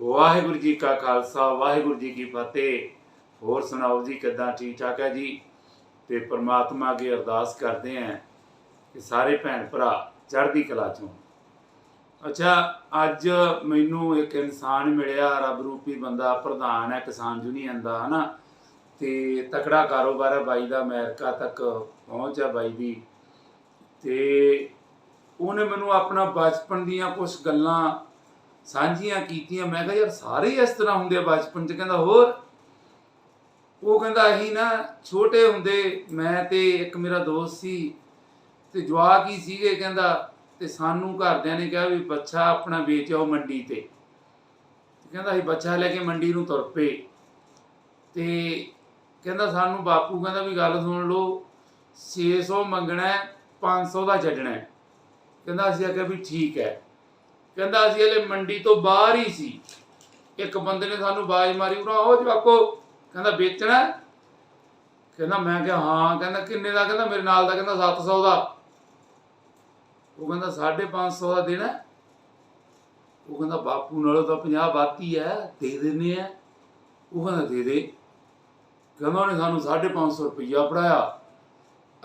ਵਾਹਿਗੁਰੂ ਜੀ ਕਾ ਖਾਲਸਾ, ਵਾਹਿਗੁਰੂ ਜੀ ਕੀ ਫਤਿਹ। ਹੋਰ ਸੁਣਾਓ ਜੀ, ਕਿੱਦਾਂ ਠੀਕ ਠਾਕ ਹੈ ਜੀ? ਤੇ ਪ੍ਰਮਾਤਮਾ ਅੱਗੇ ਅਰਦਾਸ ਕਰਦੇ ਆਂ ਕਿ ਸਾਰੇ ਭੈਣ ਭਰਾ ਚੜ੍ਹਦੀ ਕਲਾ ਚੋਂ ਅੱਛਾ, ਅੱਜ ਮੈਨੂੰ ਇੱਕ ਇਨਸਾਨ ਮਿਲਿਆ, ਰੱਬ ਰੂਪੀ ਬੰਦਾ, ਪ੍ਰਧਾਨ ਹੈ ਕਿਸਾਨ ਯੂਨੀਅਨ ਦਾ, ਹਨਾ? ਤੇ ਤਕੜਾ ਕਾਰੋਬਾਰ ਹੈ ਬਾਈ ਦਾ, ਅਮਰੀਕਾ ਤੱਕ ਪਹੁੰਚ ਹੈ ਬਾਈ ਦੀ। ਤੇ ਉਹਨੇ ਮੈਨੂੰ ਆਪਣਾ ਬਚਪਨ ਦੀਆਂ ਕੁਝ ਗੱਲਾਂ ਸਾਂਝੀਆਂ ਕੀਤੀਆਂ। ਮੈਂ ਕਿਹਾ ਯਾਰ ਸਾਰੇ ਇਸ ਤਰ੍ਹਾਂ ਹੁੰਦੇ ਆ ਬਚਪਨ ਚ। ਕਹਿੰਦਾ ਹੋਰ? ਉਹ ਕਹਿੰਦਾ ਅਸੀਂ ਨਾ ਛੋਟੇ ਹੁੰਦੇ ਮੈਂ ਤੇ ਇੱਕ ਮੇਰਾ ਦੋਸਤ ਸੀ ਤੇ ਜਵਾਕ ਹੀ ਸੀਗੇ। ਕਹਿੰਦਾ ਤੇ ਸਾਨੂੰ ਘਰਦਿਆਂ ਨੇ ਕਿਹਾ ਵੀ ਬੱਚਾ ਆਪਣਾ ਵੇਚ ਆਓ ਮੰਡੀ ਤੇ। ਕਹਿੰਦਾ ਅਸੀਂ ਬੱਚਾ ਲੈ ਕੇ ਮੰਡੀ ਨੂੰ ਤੁਰ ਪਏ। ਤੇ ਕਹਿੰਦਾ ਸਾਨੂੰ ਬਾਪੂ ਕਹਿੰਦਾ ਵੀ ਗੱਲ ਸੁਣ ਲਓ 600 ਮੰਗਣਾ ਹੈ, 500 ਦਾ ਛੱਡਣਾ ਕਹਿੰਦਾ ਅਸੀਂ ਆਖਿਆ ਵੀ ਠੀਕ ਹੈ। ਕਹਿੰਦਾ ਅਸੀਂ ਹਲੇ ਮੰਡੀ ਤੋਂ ਬਾਹਰ ਹੀ ਸੀ। ਇੱਕ ਬੰਦੇ ਨੇ ਸਾਨੂੰ ਬਾਜ਼ ਮਾਰੀ ਉਹ ਉਹ ਜਵਾਕੋ। ਕਹਿੰਦਾ, ਵੇਚਣਾ ਕਹਿੰਦਾ, ਮੈਂ ਕਿਹਾ, ਹਾਂ। ਕਹਿੰਦਾ, ਕਿੰਨੇ ਦਾ? ਕਹਿੰਦਾ, ਮੇਰੇ ਨਾਲ ਦਾ। ਕਹਿੰਦਾ 700 ਦਾ। ਉਹ ਕਹਿੰਦਾ 550 ਦਾ ਦੇਣਾ ਉਹ ਕਹਿੰਦਾ, ਬਾਪੂ ਨਾਲੋਂ ਤਾਂ 50 ਬਾਤੀ ਹੈ ਦੇ ਦਿੰਨੇ ਆ। ਉਹ ਕਹਿੰਦਾ, ਦੇ ਦੇ। ਕਹਿੰਦਾ, ਉਹਨੇ ਸਾਨੂੰ 550 ਰੁਪਈਆ ਫੜਾਇਆ।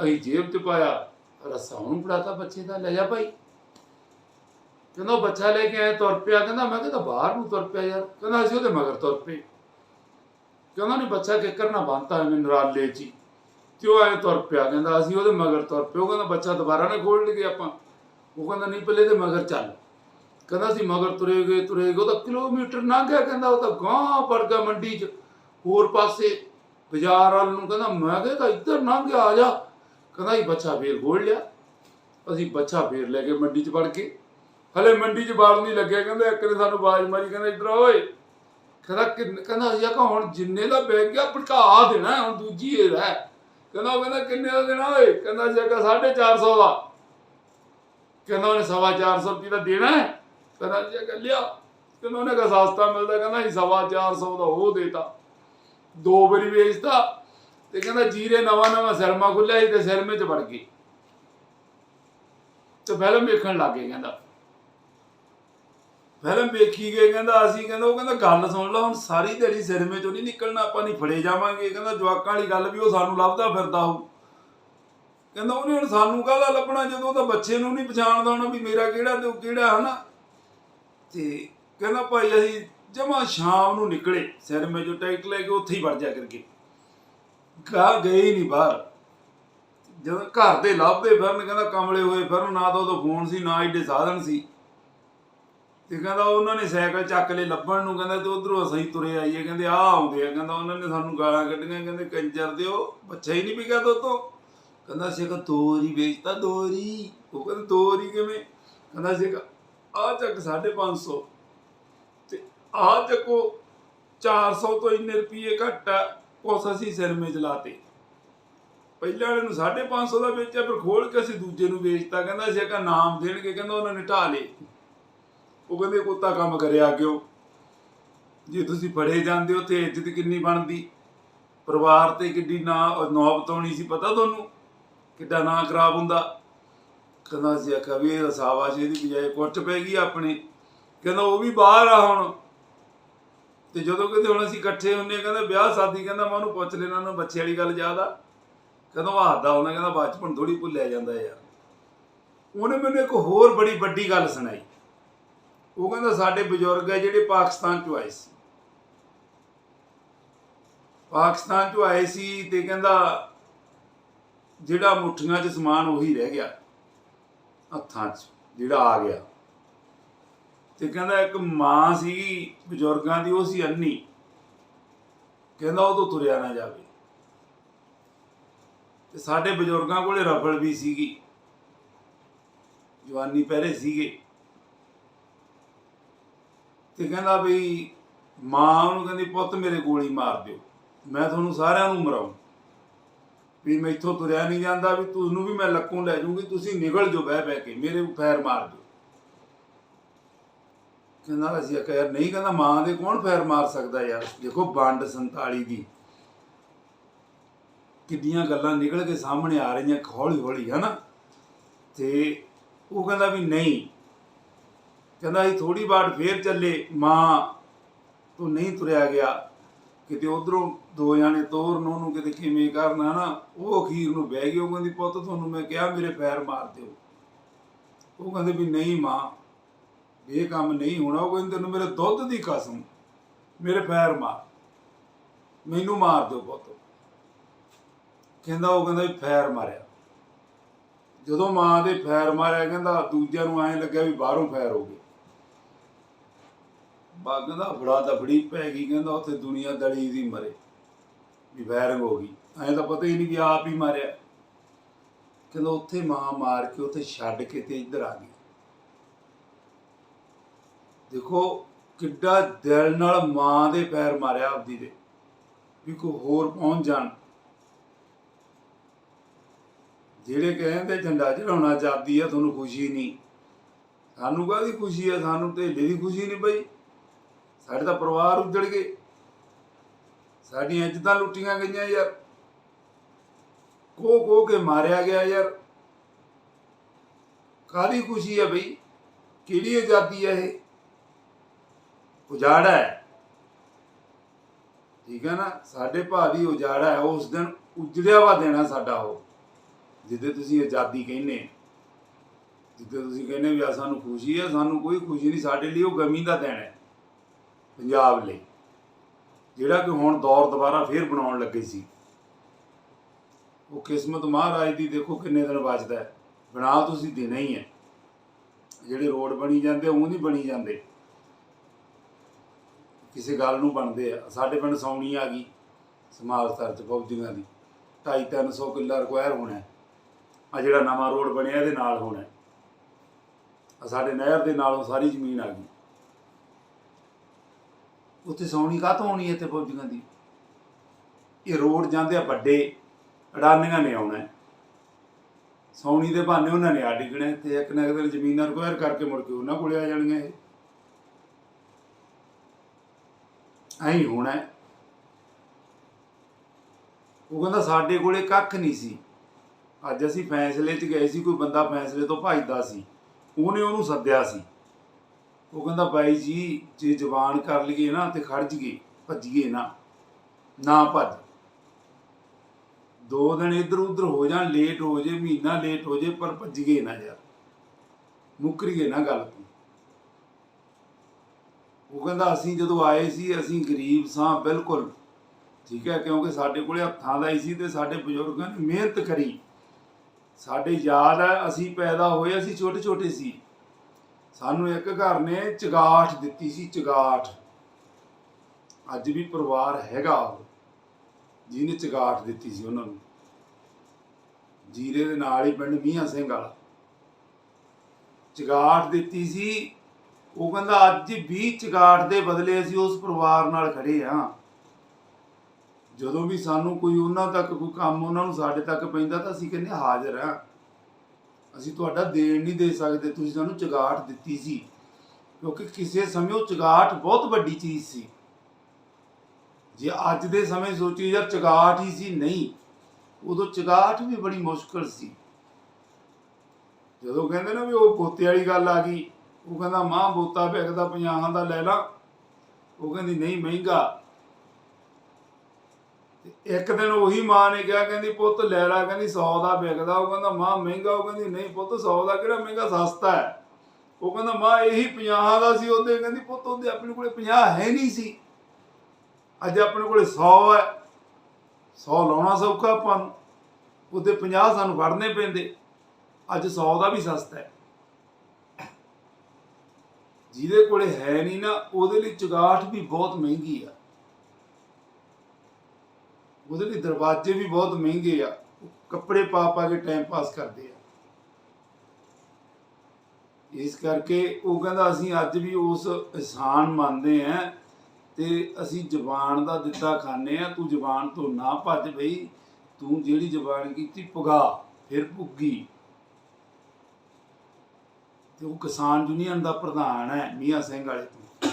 ਅਸੀਂ ਜੇਬ 'ਚ ਪਾਇਆ। ਰੱਸਾ ਉਹਨੂੰ ਫੜਾਤਾ ਬੱਚੇ ਦਾ, ਲੈ ਜਾ ਭਾਈ। ਕਹਿੰਦਾ ਉਹ ਬੱਚਾ ਲੈ ਕੇ ਆਇਆ, ਤੁਰ ਪਿਆ। ਕਹਿੰਦਾ ਮੈਂ ਕਹਿੰਦਾ ਬਾਹਰ ਨੂੰ ਤੁਰ ਪਿਆ ਯਾਰ। ਕਹਿੰਦਾ ਅਸੀਂ ਉਹਦੇ ਮਗਰ ਤੁਰ ਪਏ। ਕਹਿੰਦਾ ਨਹੀਂ ਬੱਚਾ ਕਿੱਕਰ ਨਾ ਬੰਨਤਾ ਐਵੇਂ ਨਰਾਲੇ 'ਚ ਹੀ। ਤੇ ਉਹ ਐ ਤੁਰ ਪਿਆ। ਕਹਿੰਦਾ ਅਸੀਂ ਉਹਦੇ ਮਗਰ ਤੁਰ ਪਏ। ਉਹ ਕਹਿੰਦਾ ਬੱਚਾ ਦੁਬਾਰਾ ਨਾ ਖੋਲ ਲਈਏ ਆਪਾਂ। ਉਹ ਕਹਿੰਦਾ ਨਹੀਂ ਪਹਿਲੇ ਤੇ ਮਗਰ ਚੱਲ। ਕਹਿੰਦਾ ਅਸੀਂ ਮਗਰ ਤੁਰੇ ਗਏ ਤੁਰੇ ਗਏ। ਉਹ ਤਾਂ ਕਿਲੋਮੀਟਰ ਲੰਘ ਗਿਆ। ਕਹਿੰਦਾ ਉਹ ਤਾਂ ਗਾਂ ਪੜ ਗਿਆ ਮੰਡੀ 'ਚ। ਹੋਰ ਪਾਸੇ ਬਾਜ਼ਾਰ ਵੱਲ ਨੂੰ ਕਹਿੰਦਾ ਮੈਂ ਕਿਹਾ ਤਾਂ ਇੱਧਰ ਲੰਘ ਗਿਆ, ਆ ਜਾ। ਕਹਿੰਦਾ ਇਹ ਬੱਚਾ ਫੇਰ ਖੋਲ ਲਿਆ। ਅਸੀਂ ਬੱਚਾ ਫੇਰ ਲੈ ਕੇ ਮੰਡੀ 'ਚ ਵੜ ਕੇ ਹਲੇ ਮੰਡੀ 'ਚ ਬਾਲ ਨਹੀਂ ਲੱਗਿਆ, ਕਹਿੰਦਾ ਇੱਕ ਨੇ ਸਾਨੂੰ ਬਾਜ਼ ਮਾਰੀ, ਕਹਿੰਦਾ ਇੱਧਰ ਆ ਓਏ। ਕਹਿੰਦਾ ਕਹਿੰਦਾ ਅਸੀਂ ਆਖਾ ਹੁਣ ਜਿੰਨੇ ਦਾ ਬੈਗ ਗਿਆ ਭਟਕਾ ਦੇਣਾ, ਹੁਣ ਦੂਜੀ ਇਹ ਰਹਿ। ਕਹਿੰਦਾ ਉਹ ਕਹਿੰਦਾ ਕਿੰਨੇ ਦਾ ਦੇਣਾ ਓਏ? ਕਹਿੰਦਾ ਅਸੀਂ ਆਖਾ 450 ਦਾ। ਕਹਿੰਦਾ ਉਹਨੇ ਸਵਾ 400 ਰੁਪਏ ਦਾ ਦੇਣਾ ਹੈ। ਕਹਿੰਦਾ ਜੀ ਆਖਾ ਲਿਆ। ਕਹਿੰਦਾ ਉਹਨੇ ਕਹਾ ਸਸਤਾ ਮਿਲਦਾ, ਕਹਿੰਦਾ ਅਸੀਂ ਸਵਾ 400 ਦਾ ਉਹ ਦੇਤਾ। ਦੋ ਵਾਰੀ ਵੇਚਤਾ ਤੇ ਕਹਿੰਦਾ ਜੀਰੇ ਨਵਾਂ ਨਵਾਂ ਸਿਰਮਾ ਖੁੱਲਿਆ ਸੀ ਤੇ ਸਿਰਮੇ ਚ ਵੜ ਗਈ ਤੇ ਫਿਲਮ ਵੇਖਣ ਲੱਗੇ ਕਹਿੰਦਾ। ਫਿਲਮ ਵੇਖੀ ਗਏ ਕਹਿੰਦਾ ਅਸੀਂ, ਕਹਿੰਦਾ ਉਹ ਕਹਿੰਦਾ ਗੱਲ ਸੁਣ ਲਾ, ਹੁਣ ਸਾਰੀ ਦਿਹਾੜੀ ਸਿਰਮੇ ਚੋਂ ਨਹੀਂ ਨਿਕਲਣਾ, ਆਪਾਂ ਨਹੀਂ ਫੜੇ ਜਾਵਾਂਗੇ। ਕਹਿੰਦਾ ਜਵਾਕਾਂ ਵਾਲੀ ਗੱਲ ਵੀ ਉਹ ਸਾਨੂੰ ਲੱਭਦਾ ਫਿਰਦਾ ਹੋ ਕਹਿੰਦਾ ਉਹਨੇ ਹੁਣ ਸਾਨੂੰ ਕਾਹਦਾ ਲੱਭਣਾ, ਜਦੋਂ ਤਾਂ ਬੱਚੇ ਨੂੰ ਨਹੀਂ ਪਛਾਣਦਾ ਹੋਣਾ ਵੀ ਮੇਰਾ ਕਿਹੜਾ ਤੇ ਉਹ ਕਿਹੜਾ, ਹਨਾ? ਤੇ ਕਹਿੰਦਾ ਭਾਈ ਅਸੀਂ ਜਮਾ ਸ਼ਾਮ ਨੂੰ ਨਿਕਲੇ ਸਿਰਮੇ ਚੋਂ ਟਿਕਟ ਲੈ ਕੇ ਉੱਥੇ ਹੀ ਵੜ ਜਾ ਕਰਕੇ। ਗਾ ਗਏ ਹੀ ਨਹੀਂ ਬਾਹਰ। ਜਦੋਂ ਘਰ ਦੇ ਲੱਭਦੇ ਫਿਰਨ, ਕਹਿੰਦਾ ਕਮਲੇ ਹੋਏ ਫਿਰਨ, ਨਾ ਤਾਂ ਉਦੋਂ ਫੋਨ ਸੀ, ਨਾ ਏਡੇ ਸਾਧਨ ਸੀ। ਤੇ ਕਹਿੰਦਾ ਉਹਨਾਂ ਨੇ ਸਾਈਕਲ ਚੱਕ ਲਏ ਲੱਭਣ ਨੂੰ, ਕਹਿੰਦਾ ਤੇ ਉਧਰੋਂ ਅਸੀਂ ਤੁਰੇ ਆਈਏ, ਕਹਿੰਦੇ ਆ ਆਉਂਦੇ ਆ। ਕਹਿੰਦਾ ਉਹਨਾਂ ਨੇ ਸਾਨੂੰ ਗਾਲਾਂ ਕੱਢੀਆਂ, ਕਹਿੰਦੇ ਕੰਜਰ ਦਿਓ, ਬੱਚਾ ਹੀ ਨਹੀਂ ਵਿਕਿਆ ਦੋਤੋਂ ਕਹਿੰਦਾ ਸੀ ਕਿ ਤੋਰੀ ਵੇਚਤਾ ਦੋਰੀ ਉਹ ਕਹਿੰਦਾ ਦੋਰੀ ਕਿਵੇਂ? ਕਹਿੰਦਾ ਸੀ ਆ ਚੱਕ 550 ਤੇ ਆ ਚੱਕੋ 400 ਤੋਂ ਇੰਨੇ ਰੁਪਏ ਘੱਟ ਆ ਉਸ ਅਸੀਂ ਸਿਰਮੇ ਚਲਾਤੇ ਪਹਿਲਾਂ ਵਾਲੇ ਨੂੰ 550 ਦਾ ਵੇਚਿਆ, ਫਿਰ ਖੋਲ ਕੇ ਅਸੀਂ ਦੂਜੇ ਨੂੰ ਵੇਚਤਾ। ਕਹਿੰਦਾ ਸੀ ਕਿ ਨਾਮ ਦੇਣਗੇ, ਕਹਿੰਦਾ ਉਹਨਾਂ ਨੇ ਢਾ ਲਏ। ਉਹ ਕਹਿੰਦੇ ਕੁੱਤਾ ਕੰਮ ਕਰਿਆ ਕਿਉਂ? ਜੇ ਤੁਸੀਂ ਫੜੇ ਜਾਂਦੇ ਹੋ ਤੇ ਇੱਜ਼ਤ ਕਿੰਨੀ ਬਣਦੀ? ਪਰਿਵਾਰ ਤੇ ਕਿੱਡੀ ਨਾ ਨੌਬਤ ਆਉਣੀ ਸੀ, ਪਤਾ ਤੁਹਾਨੂੰ? ਕਿੱਡਾ ਨਾਂ ਖਰਾਬ ਹੁੰਦਾ। ਕਹਿੰਦਾ ਸੀ ਆਖਿਆ ਵੀ ਇਹ ਸਾਵਾਸ਼ ਇਹਦੀ ਬਜਾਏ ਕੁੱਟ ਪੈ ਗਈ ਆਪਣੇ। ਕਹਿੰਦਾ, ਉਹ ਵੀ ਬਾਹਰ ਆ ਹੁਣ। ਤੇ ਜਦੋਂ ਕਿਤੇ ਹੁਣ ਅਸੀਂ ਇਕੱਠੇ ਹੁੰਨੇ ਕਹਿੰਦਾ, ਵਿਆਹ ਸ਼ਾਦੀ, ਕਹਿੰਦਾ, ਮੈਂ ਉਹਨੂੰ ਪੁੱਛ ਲੈਣਾ ਉਹਨੂੰ ਬੱਚੇ ਵਾਲੀ ਗੱਲ ਯਾਦ ਆ? ਕਹਿੰਦਾ, ਉਹ ਹੱਸਦਾ ਉਹਨਾਂ ਕਹਿੰਦਾ ਬਚਪਨ ਥੋੜੀ ਭੁੱਲਿਆ ਜਾਂਦਾ ਯਾਰ। ਉਹਨੇ ਮੈਨੂੰ ਇੱਕ ਹੋਰ ਬੜੀ ਵੱਡੀ ਗੱਲ ਸੁਣਾਈ। ਉਹ ਕਹਿੰਦਾ ਸਾਡੇ ਬਜ਼ੁਰਗ ਹੈ ਜਿਹੜੇ ਪਾਕਿਸਤਾਨ ਚੋਂ ਆਏ ਸੀ। ਪਾਕਿਸਤਾਨ ਚੋਂ ਆਏ ਸੀ ਤੇ ਕਹਿੰਦਾ ਜਿਹੜਾ ਮੁੱਠੀਆਂ 'ਚ ਸਮਾਨ ਉਹੀ ਰਹਿ ਗਿਆ, ਹੱਥਾਂ 'ਚ, ਜਿਹੜਾ ਆ ਗਿਆ। ਤੇ ਕਹਿੰਦਾ ਇੱਕ ਮਾਂ ਸੀ, ਬਜ਼ੁਰਗਾਂ ਦੀ, ਉਹ ਸੀ ਅੰਨੀ। ਕਹਿੰਦਾ ਉਹ ਤੋਂ ਤੁਰਿਆ ਨਾ ਜਾਵੇ। ਤੇ ਸਾਡੇ ਬਜ਼ੁਰਗਾਂ ਕੋਲੇ ਰਫਲ ਵੀ ਸੀਗੀ। ਜਵਾਨੀ ਪਹਿਰੇ ਸੀਗੇ। ਤੇ ਕਹਿੰਦਾ ਬਈ ਮਾਂ ਉਹਨੂੰ ਕਹਿੰਦੀ, ਪੁੱਤ ਮੇਰੇ ਗੋਲੀ ਮਾਰ ਦਿਓ, ਮੈਂ ਤੁਹਾਨੂੰ ਸਾਰਿਆਂ ਨੂੰ ਮਰਾਉਂ। ਵੀ ਮੈਥੋਂ ਤੁਰਿਆ ਨਹੀਂ ਜਾਂਦਾ, ਵੀ ਤੁਹਾਨੂੰ ਵੀ ਮੈਂ ਲੱਕੋਂ ਲੈ ਜਾਊਂਗੀ, ਤੁਸੀਂ ਨਿਕਲ ਜਾਓ ਬਹਿ ਬਹਿ ਕੇ, ਮੇਰੇ ਫੈਰ ਮਾਰ ਦਿਓ। ਕਹਿੰਦਾ ਅਸੀਂ ਆਖਿਆ, ਯਾਰ ਨਹੀਂ, ਕਹਿੰਦਾ, ਮਾਂ ਦੇ ਕੌਣ ਫੈਰ ਮਾਰ ਸਕਦਾ ਯਾਰ? ਦੇਖੋ ਵੰਡ 47 ਦੀ। ਕਿੰਨੀਆਂ ਗੱਲਾਂ ਨਿਕਲ ਕੇ ਸਾਹਮਣੇ ਆ ਰਹੀਆਂ ਹੌਲੀ ਹੌਲੀ ਹਨਾ? ਤੇ ਉਹ ਕਹਿੰਦਾ ਵੀ ਨਹੀਂ ਕਹਿੰਦਾ ਅਸੀਂ ਥੋੜੀ ਬਾਅਦ ਫੇਰ ਚੱਲੇ। ਮਾਂ, ਤੋਂ ਨਹੀਂ ਤੁਰਿਆ ਗਿਆ। ਕਿਤੇ ਉਧਰੋਂ ਦੋ ਜਾਣੇ ਤੋਰਨ ਉਹਨੂੰ ਕਿਤੇ ਕਿਵੇਂ ਕਰਨਾ ਨਾ ਉਹ ਅਖੀਰ ਨੂੰ ਬਹਿ ਗਈ, ਉਹ ਕਹਿੰਦੀ, ਪੁੱਤ, ਤੁਹਾਨੂੰ ਮੈਂ ਕਿਹਾ, ਮੇਰੇ ਪੈਰ ਮਾਰ ਦਿਓ। ਉਹ ਕਹਿੰਦੇ ਵੀ, ਨਹੀਂ ਮਾਂ, ਇਹ ਕੰਮ ਨਹੀਂ ਹੋਣਾ। ਉਹ ਕਹਿੰਦੇ, ਤੈਨੂੰ ਮੇਰੇ ਦੁੱਧ ਦੀ ਕਸਮ, ਮੇਰੇ ਪੈਰ ਮਾਰ। ਮੈਨੂੰ ਮਾਰ ਦਿਓ ਪੁੱਤ। ਕਹਿੰਦਾ, ਉਹ ਕਹਿੰਦਾ ਵੀ ਫੈਰ ਮਾਰਿਆ। ਜਦੋਂ ਮਾਂ ਦੇ ਫੈਰ ਮਾਰਿਆ, ਕਹਿੰਦਾ ਦੂਜਿਆਂ ਨੂੰ ਐਂ ਲੱਗਿਆ ਵੀ ਬਾਹਰੋਂ ਫੈਰ ਹੋ ਗਏ। ਬਾ ਕਹਿੰਦਾ, ਫੜਾ ਦਫੜੀ ਪੈ ਗਈ ਕਹਿੰਦਾ, ਉੱਥੇ ਦੁਨੀਆ ਦਲੀ ਦੀ ਮਰੇ। ਵੀ ਫੈਰਿੰਗ ਹੋ ਗਈ। ਐਂ ਤਾਂ ਪਤਾ ਹੀ ਨਹੀਂ ਕਿ ਆਪ ਹੀ ਮਾਰਿਆ। ਕਹਿੰਦਾ, ਉੱਥੇ ਮਾਂ ਮਾਰ ਕੇ ਉੱਥੇ ਛੱਡ ਕੇ ਤੇ ਇੱਧਰ ਆ ਗਈ। ਦੇਖੋ, ਕਿੱਡਾ ਦਿਲ ਨਾਲ ਮਾਂ ਦੇ ਪੈਰ ਮਾਰਿਆ ਆਪਦੀ ਦੇ ਵੀ ਕੋਈ ਹੋਰ ਪਹੁੰਚ ਜਾਣ। ਜਿਹੜੇ ਕਹਿੰਦੇ, ਝੰਡਾ ਚੜਾਉਣਾ ਆਜ਼ਾਦੀ ਆ, ਤੁਹਾਨੂੰ ਖੁਸ਼ੀ ਨਹੀਂ। ਸਾਨੂੰ ਕਾਹਦੀ ਖੁਸ਼ੀ ਆ? ਸਾਨੂੰ ਤੇ ਦੀ ਖੁਸ਼ੀ ਨਹੀਂ ਬਈ। ਸਾਡੇ ਤਾਂ ਪਰਿਵਾਰ ਉੱਜੜ ਗਏ। ਸਾਡੀਆਂ ਇੱਜ਼ਤਾਂ ਲੁੱਟੀਆਂ ਗਈਆਂ ਯਾਰ। ਕੋ ਕੋ ਕੇ ਮਾਰਿਆ ਗਿਆ ਯਾਰ। ਕਾਹਦੀ ਖੁਸ਼ੀ ਹੈ ਬਈ? ਕਿਹੜੀ ਆਜ਼ਾਦੀ ਹੈ ਇਹ? ਉਜਾੜਾ ਹੈ। ਠੀਕ ਹੈ ਨਾ? ਸਾਡੇ ਭਾਰੀ ਉਜਾੜਾ ਹੈ। ਉਸ ਦਿਨ ਉਜੜਿਆ ਵਾ ਦੇਣਾ ਸਾਡਾ ਉਹ। ਜਿੱਦੇ ਤੁਸੀਂ ਆਜ਼ਾਦੀ ਕਹਿੰਦੇ ਜਿੱਦੇ ਤੁਸੀਂ ਕਹਿੰਦੇ ਵੀ ਆ ਸਾਨੂੰ ਖੁਸ਼ੀ ਹੈ ਸਾਨੂੰ ਕੋਈ ਖੁਸ਼ੀ ਨਹੀਂ। ਸਾਡੇ ਲਈ ਉਹ ਗਮੀ ਦਾ ਦਿਨ ਹੈ। ਪੰਜਾਬ ਲਈ। ਜਿਹੜਾ ਕਿ ਹੁਣ ਦੌਰ ਦੁਬਾਰਾ ਫੇਰ ਬਣਾਉਣ ਲੱਗੇ ਸੀ। ਉਹ ਕਿਸਮਤ ਮਹਾਰਾਜ ਦੀ ਦੇਖੋ ਕਿੰਨੇ ਦਿਨ ਬਚਦਾ ਹੈ। ਬਣਾ ਤੁਸੀਂ ਦੇਣਾ ਹੀ ਹੈ। ਜਿਹੜੇ ਰੋਡ ਬਣੀ ਜਾਂਦੇ, ਉਹ ਨਹੀਂ ਬਣੀ ਜਾਂਦੇ। ਕਿਸੇ ਗੱਲ ਨੂੰ ਬਣਦੇ ਆ। ਸਾਡੇ ਪਿੰਡ ਸੌਣੀ ਆ ਗਈ ਸਮਾਲ ਸਤਰ ਚ ਫੌਜੀਆਂ ਦੀ। 2.5 300 ਕਿੱਲਾ ਰਿਕੁਆਇਰ ਹੋਣਾ ਆ ਜਿਹੜਾ ਨਵਾਂ ਰੋਡ ਬਣਿਆ, ਇਹਦੇ ਨਾਲ ਹੋਣਾ ਆ ਸਾਡੇ ਨਹਿਰ ਦੇ ਨਾਲੋਂ ਸਾਰੀ ਜ਼ਮੀਨ ਆ ਗਈ। ਉੱਥੇ ਸੌਣੀ ਕਾਹਤੋਂ ਆਉਣੀ ਹੈ ਇੱਥੇ ਫੌਜੀਆਂ ਦੀ? ਇਹ ਰੋਡ ਜਾਂਦੇ ਆ ਵੱਡੇ, ਅਡਾਨੀਆਂ ਨੇ ਆਉਣਾ ਹੈ। ਸੌਣੀ ਦੇ ਬਹਾਨੇ ਉਹਨਾਂ ਨੇ ਆ ਡਿੱਗਣਾ ਤੇ ਇੱਕ ਨਾ ਇੱਕ ਦਿਨ ਜ਼ਮੀਨਾਂ ਰਿਕੁਆਇਰ ਕਰਕੇ ਮੁੜ ਕੇ ਉਹਨਾਂ ਕੋਲੇ ਆ ਜਾਣਗੀਆਂ ਇਹ। ਐਂ ਹੋਣਾ ਉਹ ਕਹਿੰਦਾ ਸਾਡੇ ਕੋਲੇ ਕੱਖ ਨਹੀਂ ਸੀ। ਅੱਜ ਅਸੀਂ ਫੈਸਲੇ 'ਚ ਗਏ ਸੀ, ਕੋਈ ਬੰਦਾ ਫੈਸਲੇ ਤੋਂ ਭੱਜਦਾ ਸੀ। ਉਹਨੇ ਉਹਨੂੰ ਸੱਦਿਆ ਸੀ। ਉਹ ਕਹਿੰਦਾ ਬਾਈ ਜੀ, ਜੇ ਜ਼ਬਾਨ ਕਰ ਲਈਏ ਨਾ ਤੇ ਖੜ ਜੀਏ ਭੱਜੀਏ ਨਾ ਨਾ ਭੱਜ। ਦੋ ਦਿਨ ਇੱਧਰ ਉੱਧਰ ਹੋ ਜਾਣ ਲੇਟ ਹੋ ਜੇ, ਮਹੀਨਾ ਲੇਟ ਹੋ ਜੇ, ਪਰ ਭੱਜੀਏ ਨਾ ਯਾਰ। ਮੁੱਕਰੀਏ ਨਾ ਗੱਲ ਤੋਂ। ਉਹ ਕਹਿੰਦਾ ਅਸੀਂ ਜਦੋਂ ਆਏ ਸੀ, ਅਸੀਂ ਗਰੀਬ ਸਾਂ, ਬਿਲਕੁਲ। ਠੀਕ ਹੈ, ਕਿਉਂਕਿ ਸਾਡੇ ਕੋਲੇ ਹੱਥਾਂ ਦਾ ਹੀ ਸੀ ਤੇ ਸਾਡੇ ਬਜ਼ੁਰਗਾਂ ਨੇ ਮਿਹਨਤ ਕਰੀ। ਸਾਡੇ ਯਾਦ ਹੈ, ਅਸੀਂ ਪੈਦਾ ਹੋਏ, ਅਸੀਂ ਛੋਟੇ ਛੋਟੇ ਸੀ। ਸਾਨੂੰ ਇੱਕ ਘਰ ਨੇ ਚਗਾਠ ਦਿੱਤੀ ਸੀ, ਚਗਾਠ। ਅੱਜ ਵੀ ਪਰਿਵਾਰ ਹੈਗਾ ਉਹ, ਜਿਹਨੇ ਚਗਾਠ ਦਿੱਤੀ ਸੀ ਉਹਨਾਂ ਨੂੰ। ਜੀਰੇ ਦੇ ਨਾਲ ਹੀ ਪਿੰਡ ਮੀਆਂ ਸਿੰਘ ਵਾਲਾ। ਚਗਾਠ ਦਿੱਤੀ ਸੀ, ਉਹ ਕਹਿੰਦਾ ਅੱਜ ਵੀ ਚਗਾਠ ਦੇ ਬਦਲੇ ਅਸੀਂ ਉਸ ਪਰਿਵਾਰ ਨਾਲ ਖੜੇ ਆ ਜਦੋਂ ਵੀ ਸਾਨੂੰ ਕੋਈ ਉਹਨਾਂ ਤੱਕ ਕੋਈ ਕੰਮ ਉਹਨਾਂ ਨੂੰ ਸਾਡੇ ਤੱਕ ਪੈਂਦਾ ਤਾਂ ਅਸੀਂ ਕਹਿੰਦੇ ਹਾਜ਼ਰ ਆ ਅਸੀਂ ਤੁਹਾਡਾ ਦੇਣ ਨਹੀਂ ਦੇ ਸਕਦੇ, ਤੁਸੀਂ ਸਾਨੂੰ ਚਗਾਠ ਦਿੱਤੀ ਸੀ। ਕਿਉਂਕਿ ਕਿਸੇ ਸਮੇਂ ਉਹ ਚਗਾਠ ਬਹੁਤ ਵੱਡੀ ਚੀਜ਼ ਸੀ। ਜੇ ਅੱਜ ਦੇ ਸਮੇਂ ਸੋਚੀ ਯਾਰ ਚਗਾਟ ਹੀ ਸੀ, ਨਹੀਂ, ਉਦੋਂ ਚਗਾਠ ਵੀ ਬੜੀ ਮੁਸ਼ਕਲ ਸੀ। ਜਦੋਂ ਕਹਿੰਦੇ ਨਾ ਵੀ ਉਹ ਪੋਤੇ ਵਾਲੀ ਗੱਲ ਆ ਗਈ, ਉਹ ਕਹਿੰਦਾ, ਮਾਂ, ਬੋਤਾ ਵਿਕਦਾ 50 ਦਾ ਲੈ ਲਾ। ਉਹ ਕਹਿੰਦੀ, ਨਹੀਂ, ਮਹਿੰਗਾ। ਤੇ ਇੱਕ ਦਿਨ ਉਹੀ ਮਾਂ ਨੇ ਕਿਹਾ, ਕਹਿੰਦੀ, ਪੁੱਤ ਲੈ ਲਾ। ਕਹਿੰਦੀ 100 ਦਾ ਵਿਕਦਾ। ਉਹ ਕਹਿੰਦਾ, ਮਾਂ, ਮਹਿੰਗਾ? ਉਹ ਕਹਿੰਦੀ, ਨਹੀਂ ਪੁੱਤ 100 ਦਾ ਕਿਹੜਾ ਮਹਿੰਗਾ? ਸਸਤਾ ਹੈ। ਉਹ ਕਹਿੰਦਾ, ਮਾਂ, ਇਹੀ 50 ਦਾ ਸੀ ਉਹਦੇ। ਕਹਿੰਦੀ, ਪੁੱਤ, ਉਹਦੇ ਆਪਣੇ ਕੋਲੇ 50 ਹੈ ਨਹੀਂ ਸੀ। ਅੱਜ ਆਪਣੇ ਕੋਲੇ 100 ਹੈ। 100 ਲਾਉਣਾ ਸੌਖਾ ਆਪਾਂ ਨੂੰ। ਉਹਦੇ 50 ਸਾਨੂੰ ਫੜਨੇ ਪੈਂਦੇ। ਅੱਜ 100 ਦਾ ਵੀ ਸਸਤਾ ਹੈ। ਜਿਹਦੇ ਕੋਲੇ ਹੈ ਨਹੀਂ ਨਾ, ਉਹਦੇ ਲਈ ਚੁਗਾਠ ਵੀ ਬਹੁਤ ਮਹਿੰਗੀ ਆ। ਉਹਦੇ ਲਈ ਦਰਵਾਜ਼ੇ ਵੀ ਬਹੁਤ ਮਹਿੰਗੇ ਆ। ਕੱਪੜੇ ਪਾ ਪਾ ਕੇ ਟਾਈਮ ਪਾਸ ਕਰਦੇ ਆ। ਇਸ ਕਰਕੇ ਉਹ ਕਹਿੰਦਾ ਅਸੀਂ ਅੱਜ ਵੀ ਉਸ ਇਨਸਾਨ ਮੰਨਦੇ ਆ ਤੇ ਅਸੀਂ ਜ਼ਬਾਨ ਦਾ ਦਿੱਤਾ ਖਾਂਦੇ ਆ, ਤੂੰ ਜ਼ਬਾਨ ਤੋਂ ਨਾ ਭੱਜ ਬਈ, ਤੂੰ ਜਿਹੜੀ ਜ਼ਬਾਨ ਕੀਤੀ ਪੁਗਾ ਫਿਰ ਭੁੱਗੀ। ਤੇ ਉਹ ਕਿਸਾਨ ਯੂਨੀਅਨ ਦਾ ਪ੍ਰਧਾਨ ਹੈ, ਮੀਆਂ ਸਿੰਘ ਵਾਲੇ ਤੋਂ।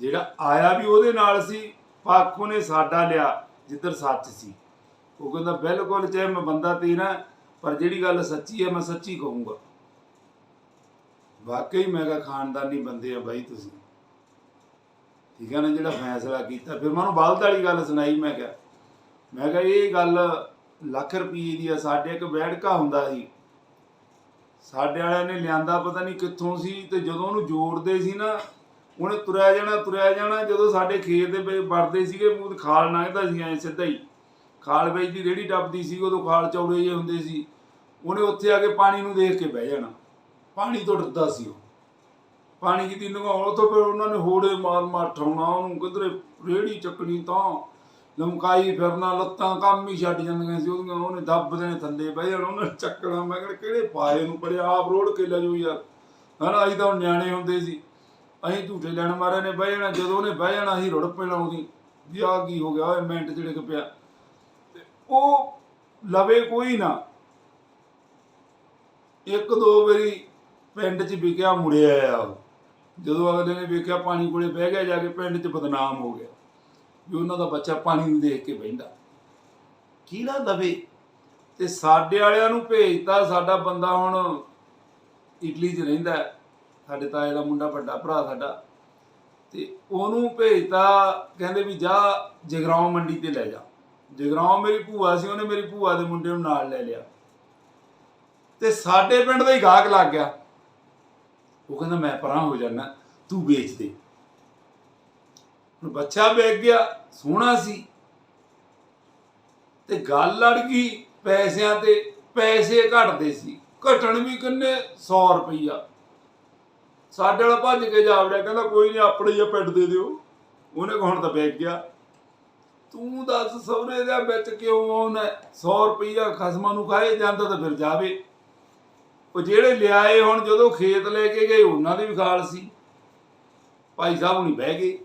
ਜਿਹੜਾ ਆਇਆ ਵੀ ਉਹਦੇ ਨਾਲ ਸੀ ਪਾਖੋ ਨੇ ਸਾਡਾ ਲਿਆ। ਜਿੱਧਰ ਸੱਚ ਸੀ। ਉਹ ਕਹਿੰਦਾ, ਬਿਲਕੁਲ ਚਾਹੇ ਮੈਂ ਬੰਦਾ ਤੇਰਾ ਪਰ ਜਿਹੜੀ ਗੱਲ ਸੱਚੀ ਹੈ, ਮੈਂ ਸੱਚੀ ਕਹੂੰਗਾ। ਵਾਕਈ ਮੈਂ ਮੈਗਾ ਖਾਨਦਾਨੀ ਬੰਦੇ ਆ ਬਾਈ ਤੁਸੀਂ। ਠੀਕ ਹੈ ਨਾ, ਜਿਹੜਾ ਫੈਸਲਾ ਕੀਤਾ। ਫਿਰ ਮੈਂ ਉਹਨੂੰ ਬਲਦ ਵਾਲੀ ਗੱਲ ਸੁਣਾਈ, ਮੈਂ ਕਿਹਾ। ਮੈਂ ਕਿਹਾ, ਇਹ ਗੱਲ ਲੱਖ ਰੁਪਏ ਦੀ ਆ, ਸਾਡੇ ਇੱਕ ਬੈਠਕਾ ਹੁੰਦਾ ਸੀ। ਸਾਡੇ ਵਾਲਿਆਂ ਨੇ ਲਿਆਂਦਾ, ਪਤਾ ਨਹੀਂ ਕਿੱਥੋਂ ਸੀ, ਤੇ ਜਦੋਂ ਉਹਨੂੰ ਜੋੜਦੇ ਸੀ ਨਾ ਉਹਨੇ ਤੁਰਿਆ ਜਾਣਾ ਤੁਰਿਆ ਜਾਣਾ, ਜਦੋਂ ਸਾਡੇ ਖੇਤ ਦੇ ਵਿੱਚ ਵੜਦੇ ਸੀਗੇ, ਮੂੰਹ ਖਾਲ ਲੰਘਦਾ ਸੀ, ਐ ਸਿੱਧਾ ਹੀ। ਖਾਲ ਵਿੱਚ ਦੀ ਰੇੜੀ ਟੱਪਦੀ ਸੀ, ਉਦੋਂ ਖਾਲ ਚੌੜੇ ਜਿਹੇ ਹੁੰਦੇ ਸੀ। ਉਹਨੇ ਉੱਥੇ ਆ ਕੇ ਪਾਣੀ ਨੂੰ ਦੇਖ ਕੇ ਬਹਿ ਜਾਣਾ। ਪਾਣੀ ਤੋਂ ਡਰਦਾ ਸੀ ਉਹ। ਪਾਣੀ ਕਿਤੇ ਲੰਘਾਉਣ ਤੋਂ ਫਿਰ ਉਹਨਾਂ ਨੇ ਹੋੜੇ ਮਾਰ ਮਾਰ ਠਾਉਣਾ ਉਹਨੂੰ, ਕਿਧਰੇ ਰੇੜੀ ਚੱਕਣੀ ਤਾਂ। ਲਮਕਾਈ ਫਿਰਨਾ, ਲੱਤਾਂ ਕੰਮ ਹੀ ਛੱਡ ਜਾਂਦੀਆਂ ਸੀ ਉਹਦੀਆਂ। ਉਹਨੇ ਦੱਬ ਦੇਣੇ ਥੱਲੇ ਬਹਿ ਜਾਣਾ, ਉਹਨੇ ਚੱਕਣਾ। ਮੈਂ ਕਿਹਾ, ਕਿਹੜੇ ਪਾਏ ਨੂੰ ਪਰੇ ਆਪ ਰੋੜ ਕੇ ਲੈ ਜਾਓ ਯਾਰ। ਹਨਾ, ਅਸੀਂ ਤਾਂ ਹੁਣ ਨਿਆਣੇ ਹੁੰਦੇ ਸੀ। ਅਸੀਂ ਝੂਠੇ ਲੈਣ ਮਾਰੇ ਨੇ, ਬਹਿ ਜਾਣਾ। ਜਦੋਂ ਉਹਨੇ ਬਹਿ ਜਾਣਾ, ਅਸੀਂ ਰੁੜ ਪੈਣਾ ਉਹਦੀ। ਵੀ ਆਹ ਕੀ ਹੋ ਗਿਆ, ਓਏ ਮਿੰਟ ਜਿਹੜੇ ਕਿ ਪਿਆ। ਤੇ ਉਹ ਲਵੇ ਕੋਈ ਨਾ। ਇੱਕ ਦੋ ਵਾਰੀ ਪਿੰਡ 'ਚ ਵਿਕਿਆ ਮੁੜਿਆ ਆ ਉਹ। ਜਦੋਂ ਅਗਲੇ ਨੇ ਵੇਖਿਆ ਪਾਣੀ ਕੋਲੇ ਬਹਿ ਗਿਆ, ਜਾ ਕੇ ਪਿੰਡ 'ਚ ਬਦਨਾਮ ਹੋ ਗਿਆ। ਵੀ ਉਹਨਾਂ ਦਾ ਬੱਚਾ ਪਾਣੀ ਨੂੰ ਦੇਖ ਕੇ ਬਹਿੰਦਾ। ਕੀ ਨਾ ਦਵੇ ਤੇ ਸਾਡੇ ਵਾਲਿਆਂ ਨੂੰ ਭੇਜਤਾ, ਸਾਡਾ ਬੰਦਾ ਹੁਣ ਇਟਲੀ 'ਚ ਰਹਿੰਦਾ। ਸਾਡੇ ਤਾਏ ਦਾ ਮੁੰਡਾ ਵੱਡਾ ਭਰਾ ਸਾਡਾ ਤੇ ਉਹਨੂੰ ਭੇਜਤਾ, ਕਹਿੰਦੇ ਵੀ ਜਾ ਜਗਰਾਉਂ ਮੰਡੀ ਤੇ ਲੈ ਜਾ। ਜਗਰਾਉਂ ਮੇਰੀ ਭੂਆ ਸੀ, ਉਹਨੇ ਮੇਰੀ ਭੂਆ ਦੇ ਮੁੰਡੇ ਨੂੰ ਨਾਲ ਲੈ ਲਿਆ। ਤੇ ਸਾਡੇ ਪਿੰਡ ਦਾ ਹੀ ਗਾਹਕ ਲੱਗ ਗਿਆ। ਉਹ ਕਹਿੰਦਾ, ਮੈਂ ਪਰਾਂ ਹੋ ਜਾਣਾ ਤੂੰ ਵੇਚ ਦੇ। ਹੁਣ ਬੱਚਾ ਵੇਚ ਗਿਆ, ਸੋਹਣਾ ਸੀ। ਤੇ ਗੱਲ ਲੜ ਗਈ, ਪੈਸਿਆਂ ਤੇ ਪੈਸੇ ਘਟਦੇ ਸੀ। ਘਟਣ ਵੀ ਕਿੰਨੇ? 100 ਰੁਪਈਆ। ਸਾਡੇ ਵਾਲਾ ਭੱਜ ਕੇ ਜਾ ਵੜਿਆ, ਕਹਿੰਦਾ ਕੋਈ ਨਹੀਂ ਆਪਣੇ ਹੀ ਪਿੰਡ ਦੇ ਦਿਓ। ਉਹਨੇ ਹੁਣ ਤਾਂ ਵੇਚ ਗਿਆ। ਤੂੰ ਦੱਸ ਸਹੁਰੇ ਦੇ ਵਿੱਚ ਕਿਉਂ ਆਉਣਾ 100 ਰੁਪਈਆ ਖਸਮਾਂ ਨੂੰ ਖਾਏ ਜਾਂਦਾ ਤਾਂ ਫਿਰ ਜਾਵੇ। ਉਹ ਜਿਹੜੇ ਲਿਆਏ ਹੁਣ, ਜਦੋਂ ਖੇਤ ਲੈ ਕੇ ਗਏ, ਉਹਨਾਂ ਦੀ ਵੀ ਖਾਲ ਸੀ। ਭਾਈ ਸਾਹਿਬ ਨਹੀਂ ਬਹਿ ਗਏ।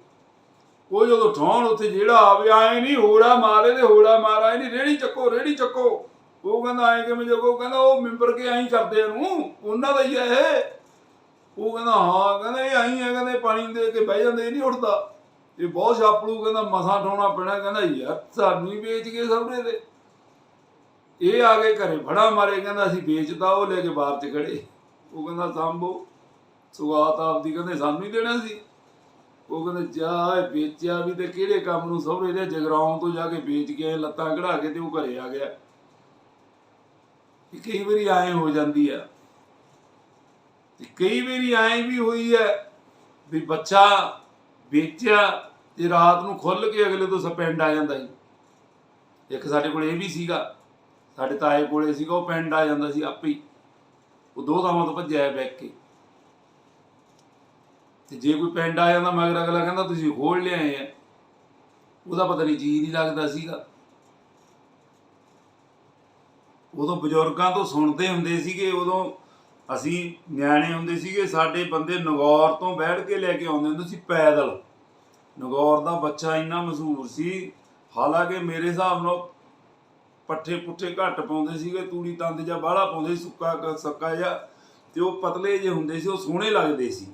ਉਹ ਜਦੋਂ ਠਾਉਣ, ਉੱਥੇ ਜਿਹੜਾ ਆਵੇ, ਆਏ ਨਹੀਂ ਹੋੜਾ ਮਾਰੇ ਤੇ ਹੋੜਾ ਮਾਰ ਆਏ ਨਹੀਂ ਰੇੜੀ ਚੱਕੋ ਰੇੜੀ ਚੱਕੋ। ਉਹ ਕਹਿੰਦਾ, ਆਏ ਕਿਵੇਂ ਜਗੋ ਕਹਿੰਦਾ, ਉਹ ਮਿੰਬਰ ਕੇ ਐਂ ਕਰਦੇ ਨੂੰ। ਉਹਨਾਂ ਦਾ ਹੀ ਆ ਇਹ। ਉਹ ਕਹਿੰਦਾ ਹਾਂ ਕਹਿੰਦਾ ਇਹ ਆਈ ਆ ਕਹਿੰਦੇ ਪਾਣੀ ਦੇ ਕੇ ਬਹਿ ਜਾਂਦੇ ਇਹ ਨਹੀਂ ਉੱਠਦਾ ਇਹ ਬਹੁਤ ਛਾਪੜੂ ਕਹਿੰਦਾ ਮਸਾ ਠਾਉਣਾ ਪੈਣਾ ਕਹਿੰਦਾ ਯਾਰ ਸਾਨੂੰ ਹੀ ਵੇਚ ਗਏ ਸਾਹਮਣੇ ਦੇ। ਇਹ ਆ ਕੇ ਘਰੇ ਫੜਾ ਮਾਰੇ ਕਹਿੰਦਾ ਅਸੀਂ ਵੇਚਦਾ ਉਹ ਲੈ ਕੇ ਬਾਹਰ ਚ ਖੜੇ। ਉਹ ਕਹਿੰਦਾ ਸਾਂਭੋ। ਸੁਗਾਤ ਆਪਦੀ ਕਹਿੰਦੇ ਸਾਨੂੰ ਹੀ ਦੇਣਾ ਸੀ। ਉਹ ਕਹਿੰਦੇ ਜਾ ਇਹ ਵੇਚਿਆ ਵੀ ਤੇ ਕਿਹੜੇ ਕੰਮ ਨੂੰ ਸਹੁਰੇ ਦੇ ਜਗਰਾਉਂ ਤੋਂ ਜਾ ਕੇ ਵੇਚ ਕੇ ਆਏ, ਲੱਤਾਂ ਕਢਾ ਕੇ ਤੇ ਉਹ ਘਰੇ ਆ ਗਿਆ। ਕਈ ਵਾਰੀ ਐਂ ਹੋ ਜਾਂਦੀ ਆ। ਤੇ ਕਈ ਵਾਰੀ ਐਂ ਵੀ ਹੋਈ ਹੈ ਵੀ ਬੱਚਾ ਵੇਚਿਆ ਤੇ ਰਾਤ ਨੂੰ ਖੁੱਲ ਕੇ ਅਗਲੇ ਤੋਂ ਸਪੈਂਡ ਆ ਜਾਂਦਾ ਸੀ ਇੱਕ ਸਾਡੇ ਕੋਲ ਇਹ ਵੀ ਸੀਗਾ, ਸਾਡੇ ਤਾਏ ਕੋਲੇ ਸੀਗਾ, ਉਹ ਪਿੰਡ ਆ ਜਾਂਦਾ ਸੀ ਆਪੇ ਹੀ। ਉਹ ਦੋ ਥਾਵਾਂ ਤੋਂ ਭੱਜਿਆ ਬੈਕ ਕੇ। ਤੇ ਜੇ ਕੋਈ ਪਿੰਡ ਆ ਜਾਂਦਾ ਮਗਰ ਅਗਲਾ ਕਹਿੰਦਾ, ਤੁਸੀਂ ਖੋਲ ਲਿਆਏ ਆ। ਉਹਦਾ ਪਤਾ ਨਹੀਂ ਜੀ ਨਹੀਂ ਲੱਗਦਾ ਸੀਗਾ। ਉਦੋਂ ਬਜ਼ੁਰਗਾਂ ਤੋਂ ਸੁਣਦੇ ਹੁੰਦੇ ਸੀਗੇ, ਉਦੋਂ ਅਸੀਂ ਨਿਆਣੇ ਹੁੰਦੇ ਸੀਗੇ, ਸਾਡੇ ਬੰਦੇ ਨਗੌਰ ਤੋਂ ਬੈਠ ਕੇ ਲੈ ਕੇ ਆਉਂਦੇ ਹੁੰਦੇ ਸੀ ਪੈਦਲ। ਨਗੌਰ ਦਾ ਬੱਚਾ ਇੰਨਾ ਮਸ਼ਹੂਰ ਸੀ, ਹਾਲਾਂਕਿ ਮੇਰੇ ਹਿਸਾਬ ਨਾਲ ਪੱਠੇ ਪੁੱਠੇ ਘੱਟ ਪਾਉਂਦੇ ਸੀਗੇ, ਤੂੜੀ ਤੰਦ ਜਾਂ ਬਾਹਲਾ ਪਾਉਂਦੇ ਸੀ, ਸੁੱਕਾ ਕ- ਸੱਕਾ ਜਾਂ ਤੇ ਉਹ ਪਤਲੇ ਜੇ ਹੁੰਦੇ ਸੀ, ਉਹ ਸੋਹਣੇ ਲੱਗਦੇ ਸੀ।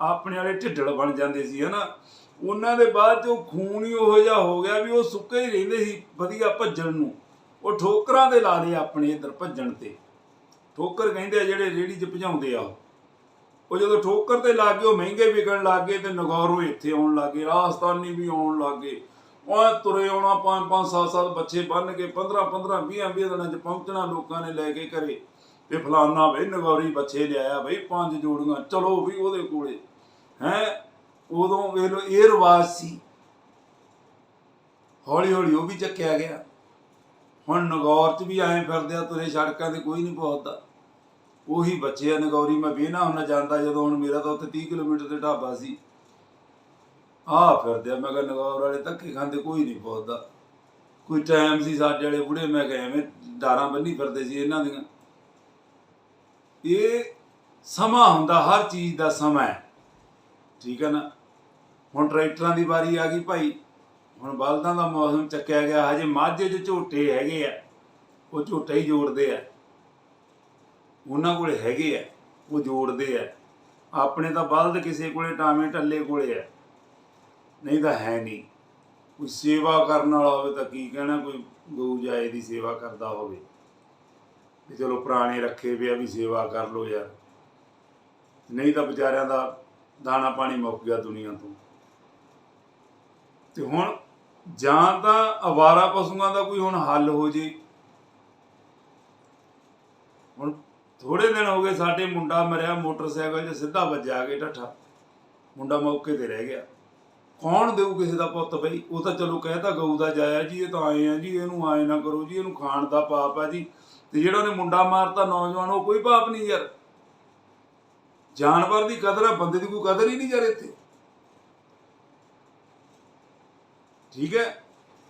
ਆਪਣੇ ਵਾਲੇ ਢਿੱਡਲ ਬਣ ਜਾਂਦੇ ਸੀ, ਹਨਾ। ਉਹਨਾਂ ਦੇ ਬਾਅਦ ਚ ਉਹ ਖੂਨ ਹੀ ਉਹੋ ਜਿਹਾ ਹੋ ਗਿਆ ਵੀ ਉਹ ਸੁੱਕੇ ਹੀ ਰਹਿੰਦੇ ਸੀ, ਵਧੀਆ ਭੱਜਣ ਨੂੰ। ਉਹ ਠੋਕਰਾਂ ਦੇ ਲਾ ਲਏ ਆਪਣੇ ਇੱਧਰ ਭੱਜਣ ਤੇ। ਠੋਕਰ ਕਹਿੰਦੇ ਆ ਜਿਹੜੇ ਰੇੜੀ 'ਚ ਭਜਾਉਂਦੇ ਆ ਉਹ। ਜਦੋਂ ਠੋਕਰ ਤੇ ਲੱਗ ਗਏ, ਉਹ ਮਹਿੰਗੇ ਵਿਕਣ ਲੱਗ ਗਏ ਤੇ ਨਗੌਰੋਂ ਇੱਥੇ ਆਉਣ ਲੱਗ ਗਏ ਰਾਜਸਥਾਨੀ ਵੀ ਆਉਣ ਲੱਗ ਗਏ। ਉਹ ਤੁਰੇ ਆਉਣਾ ਪੰਜ ਪੰਜ, ਸੱਤ ਸੱਤ ਬੱਚੇ ਬੰਨ ਕੇ 15 15 20 20 ਦਿਨਾਂ 'ਚ ਪਹੁੰਚਣਾ ਲੋਕਾਂ ਨੇ ਲੈ ਕੇ ਘਰੇ। ਤੇ ਫਲਾਨਾ ਬਈ ਨਗੌਰੀ ਬੱਚੇ ਲਿਆਇਆ ਬਈ ਪੰਜ ਜੋੜੀਆਂ, ਚਲੋ ਵੀ ਉਹਦੇ ਕੋਲੇ। ਹੈ? ਉਦੋਂ ਵੇਖ ਲਓ ਇਹ ਰਿਵਾਜ ਸੀ। ਹੌਲੀ ਹੌਲੀ ਉਹ ਵੀ ਚੱਕਿਆ ਗਿਆ। ਹੁਣ ਨਗੌਰ 'ਚ ਵੀ ਐਂ ਫਿਰਦੇ ਆ, ਤੁਰੇ ਸੜਕਾਂ ਤੇ ਕੋਈ ਨਹੀਂ ਪਹੁੰਚਦਾ। ਉਹੀ ਬੱਚੇ ਆ ਨਗੌਰੀ, ਮੈਂ ਵੇਹਨਾ ਹੁੰਦਾ ਜਾਂਦਾ, ਜਦੋਂ ਹੁਣ ਮੇਰਾ ਤਾਂ ਉੱਥੇ 30 ਕਿਲੋਮੀਟਰ ਤੇ ਢਾਬਾ ਸੀ। ਆ ਫਿਰਦੇ ਆ, ਮੈਂ ਕਿਹਾ ਨਗੌਰ ਵਾਲੇ ਧੱਕੇ ਖਾਂਦੇ, ਕੋਈ ਨਹੀਂ ਪਹੁੰਚਦਾ। ਕੋਈ ਟਾਈਮ ਸੀ ਸਾਡੇ ਵਾਲੇ ਬੁੜੇ ਮੈਂ ਕਿਹਾ ਐਵੇਂ ਡਾਰਾਂ ਬੰਨੀ ਫਿਰਦੇ ਸੀ ਇਹਨਾਂ ਦੀਆਂ। ਇਹ ਸਮਾਂ ਹੁੰਦਾ, ਹਰ ਚੀਜ਼ ਦਾ ਸਮਾਂ ਹੈ। ਠੀਕ ਹੈ ਨਾ? ਹੁਣ ਟਰੈਕਟਰਾਂ ਦੀ ਵਾਰੀ ਆ ਗਈ ਭਾਈ। ਹੁਣ ਬਲਦਾਂ ਦਾ ਮੌਸਮ ਚੱਕਿਆ ਗਿਆ, ਹਜੇ ਮਾਝੇ 'ਚ ਝੋਟੇ ਹੈਗੇ ਆ, ਉਹ ਝੋਟਾ ਹੀ ਜੋੜਦੇ ਆ। ਉਹਨਾਂ ਕੋਲ ਹੈਗੇ ਆ, ਉਹ ਜੋੜਦੇ ਆ। ਆਪਣੇ ਤਾਂ ਬਲਦ ਕਿਸੇ ਕੋਲੇ, ਟਾਵੇਂ ਟੱਲੇ ਕੋਲੇ ਆ। ਨਹੀਂ ਤਾਂ ਹੈ ਨਹੀਂ। ਕੋਈ ਸੇਵਾ ਕਰਨ ਵਾਲਾ ਹੋਵੇ ਤਾਂ ਕੀ ਕਹਿਣਾ, ਕੋਈ ਗਊ ਜਾਏ ਦੀ ਸੇਵਾ ਕਰਦਾ ਹੋਵੇ। ਵੀ ਚਲੋ ਪੁਰਾਣੇ ਰੱਖੇ ਵੇ ਆ ਵੀ ਸੇਵਾ ਕਰ ਲੋ ਯਾਰ। ਨਹੀਂ ਤਾਂ ਵਿਚਾਰਿਆਂ ਦਾ ਦਾਣਾ ਪਾਣੀ ਮੁੱਕ ਗਿਆ ਦੁਨੀਆ ਤੋਂ। ਤੇ ਹੁਣ ਜਾਂ ਤਾਂ ਅਵਾਰਾ ਪਸ਼ੂਆਂ ਦਾ ਕੋਈ ਹੁਣ ਹੱਲ ਹੋ ਜੇ। ਹੁਣ ਥੋੜੇ ਦਿਨ ਹੋ ਗਏ ਸਾਡੇ ਮੁੰਡਾ ਮਰਿਆ, ਮੋਟਰਸਾਈਕਲ 'ਚ ਸਿੱਧਾ ਵੱਜਿਆ ਕੇ ਢੱਠਾ ਮੁੰਡਾ ਮੌਕੇ ਤੇ ਰਹਿ ਗਿਆ। ਕੌਣ ਦੇਊ ਕਿਸੇ ਦਾ ਪੁੱਤ ਬਈ? ਉਹ ਤਾਂ ਚਲੋ ਕਹਿਤਾ ਗਊ ਦਾ ਜਾਇਆ ਜੀ, ਇਹ ਤਾਂ ਆਏ ਆ ਜੀ, ਇਹਨੂੰ ਆਏ ਨਾ ਕਰੋ ਜੀ, ਇਹਨੂੰ ਖਾਣ ਦਾ ਪਾਪ ਆ ਜੀ। ਤੇ ਜਿਹੜਾ ਉਹਨੇ ਮੁੰਡਾ ਮਾਰਤਾ ਨੌਜਵਾਨ, ਉਹ ਕੋਈ ਪਾਪ ਨਹੀਂ ਯਾਰ। ਜਾਨਵਰ ਦੀ ਕਦਰ ਆ, ਬੰਦੇ ਦੀ ਕੋਈ ਕਦਰ ਹੀ ਨਹੀਂ ਯਾਰ ਇੱਥੇ। ਠੀਕ ਹੈ?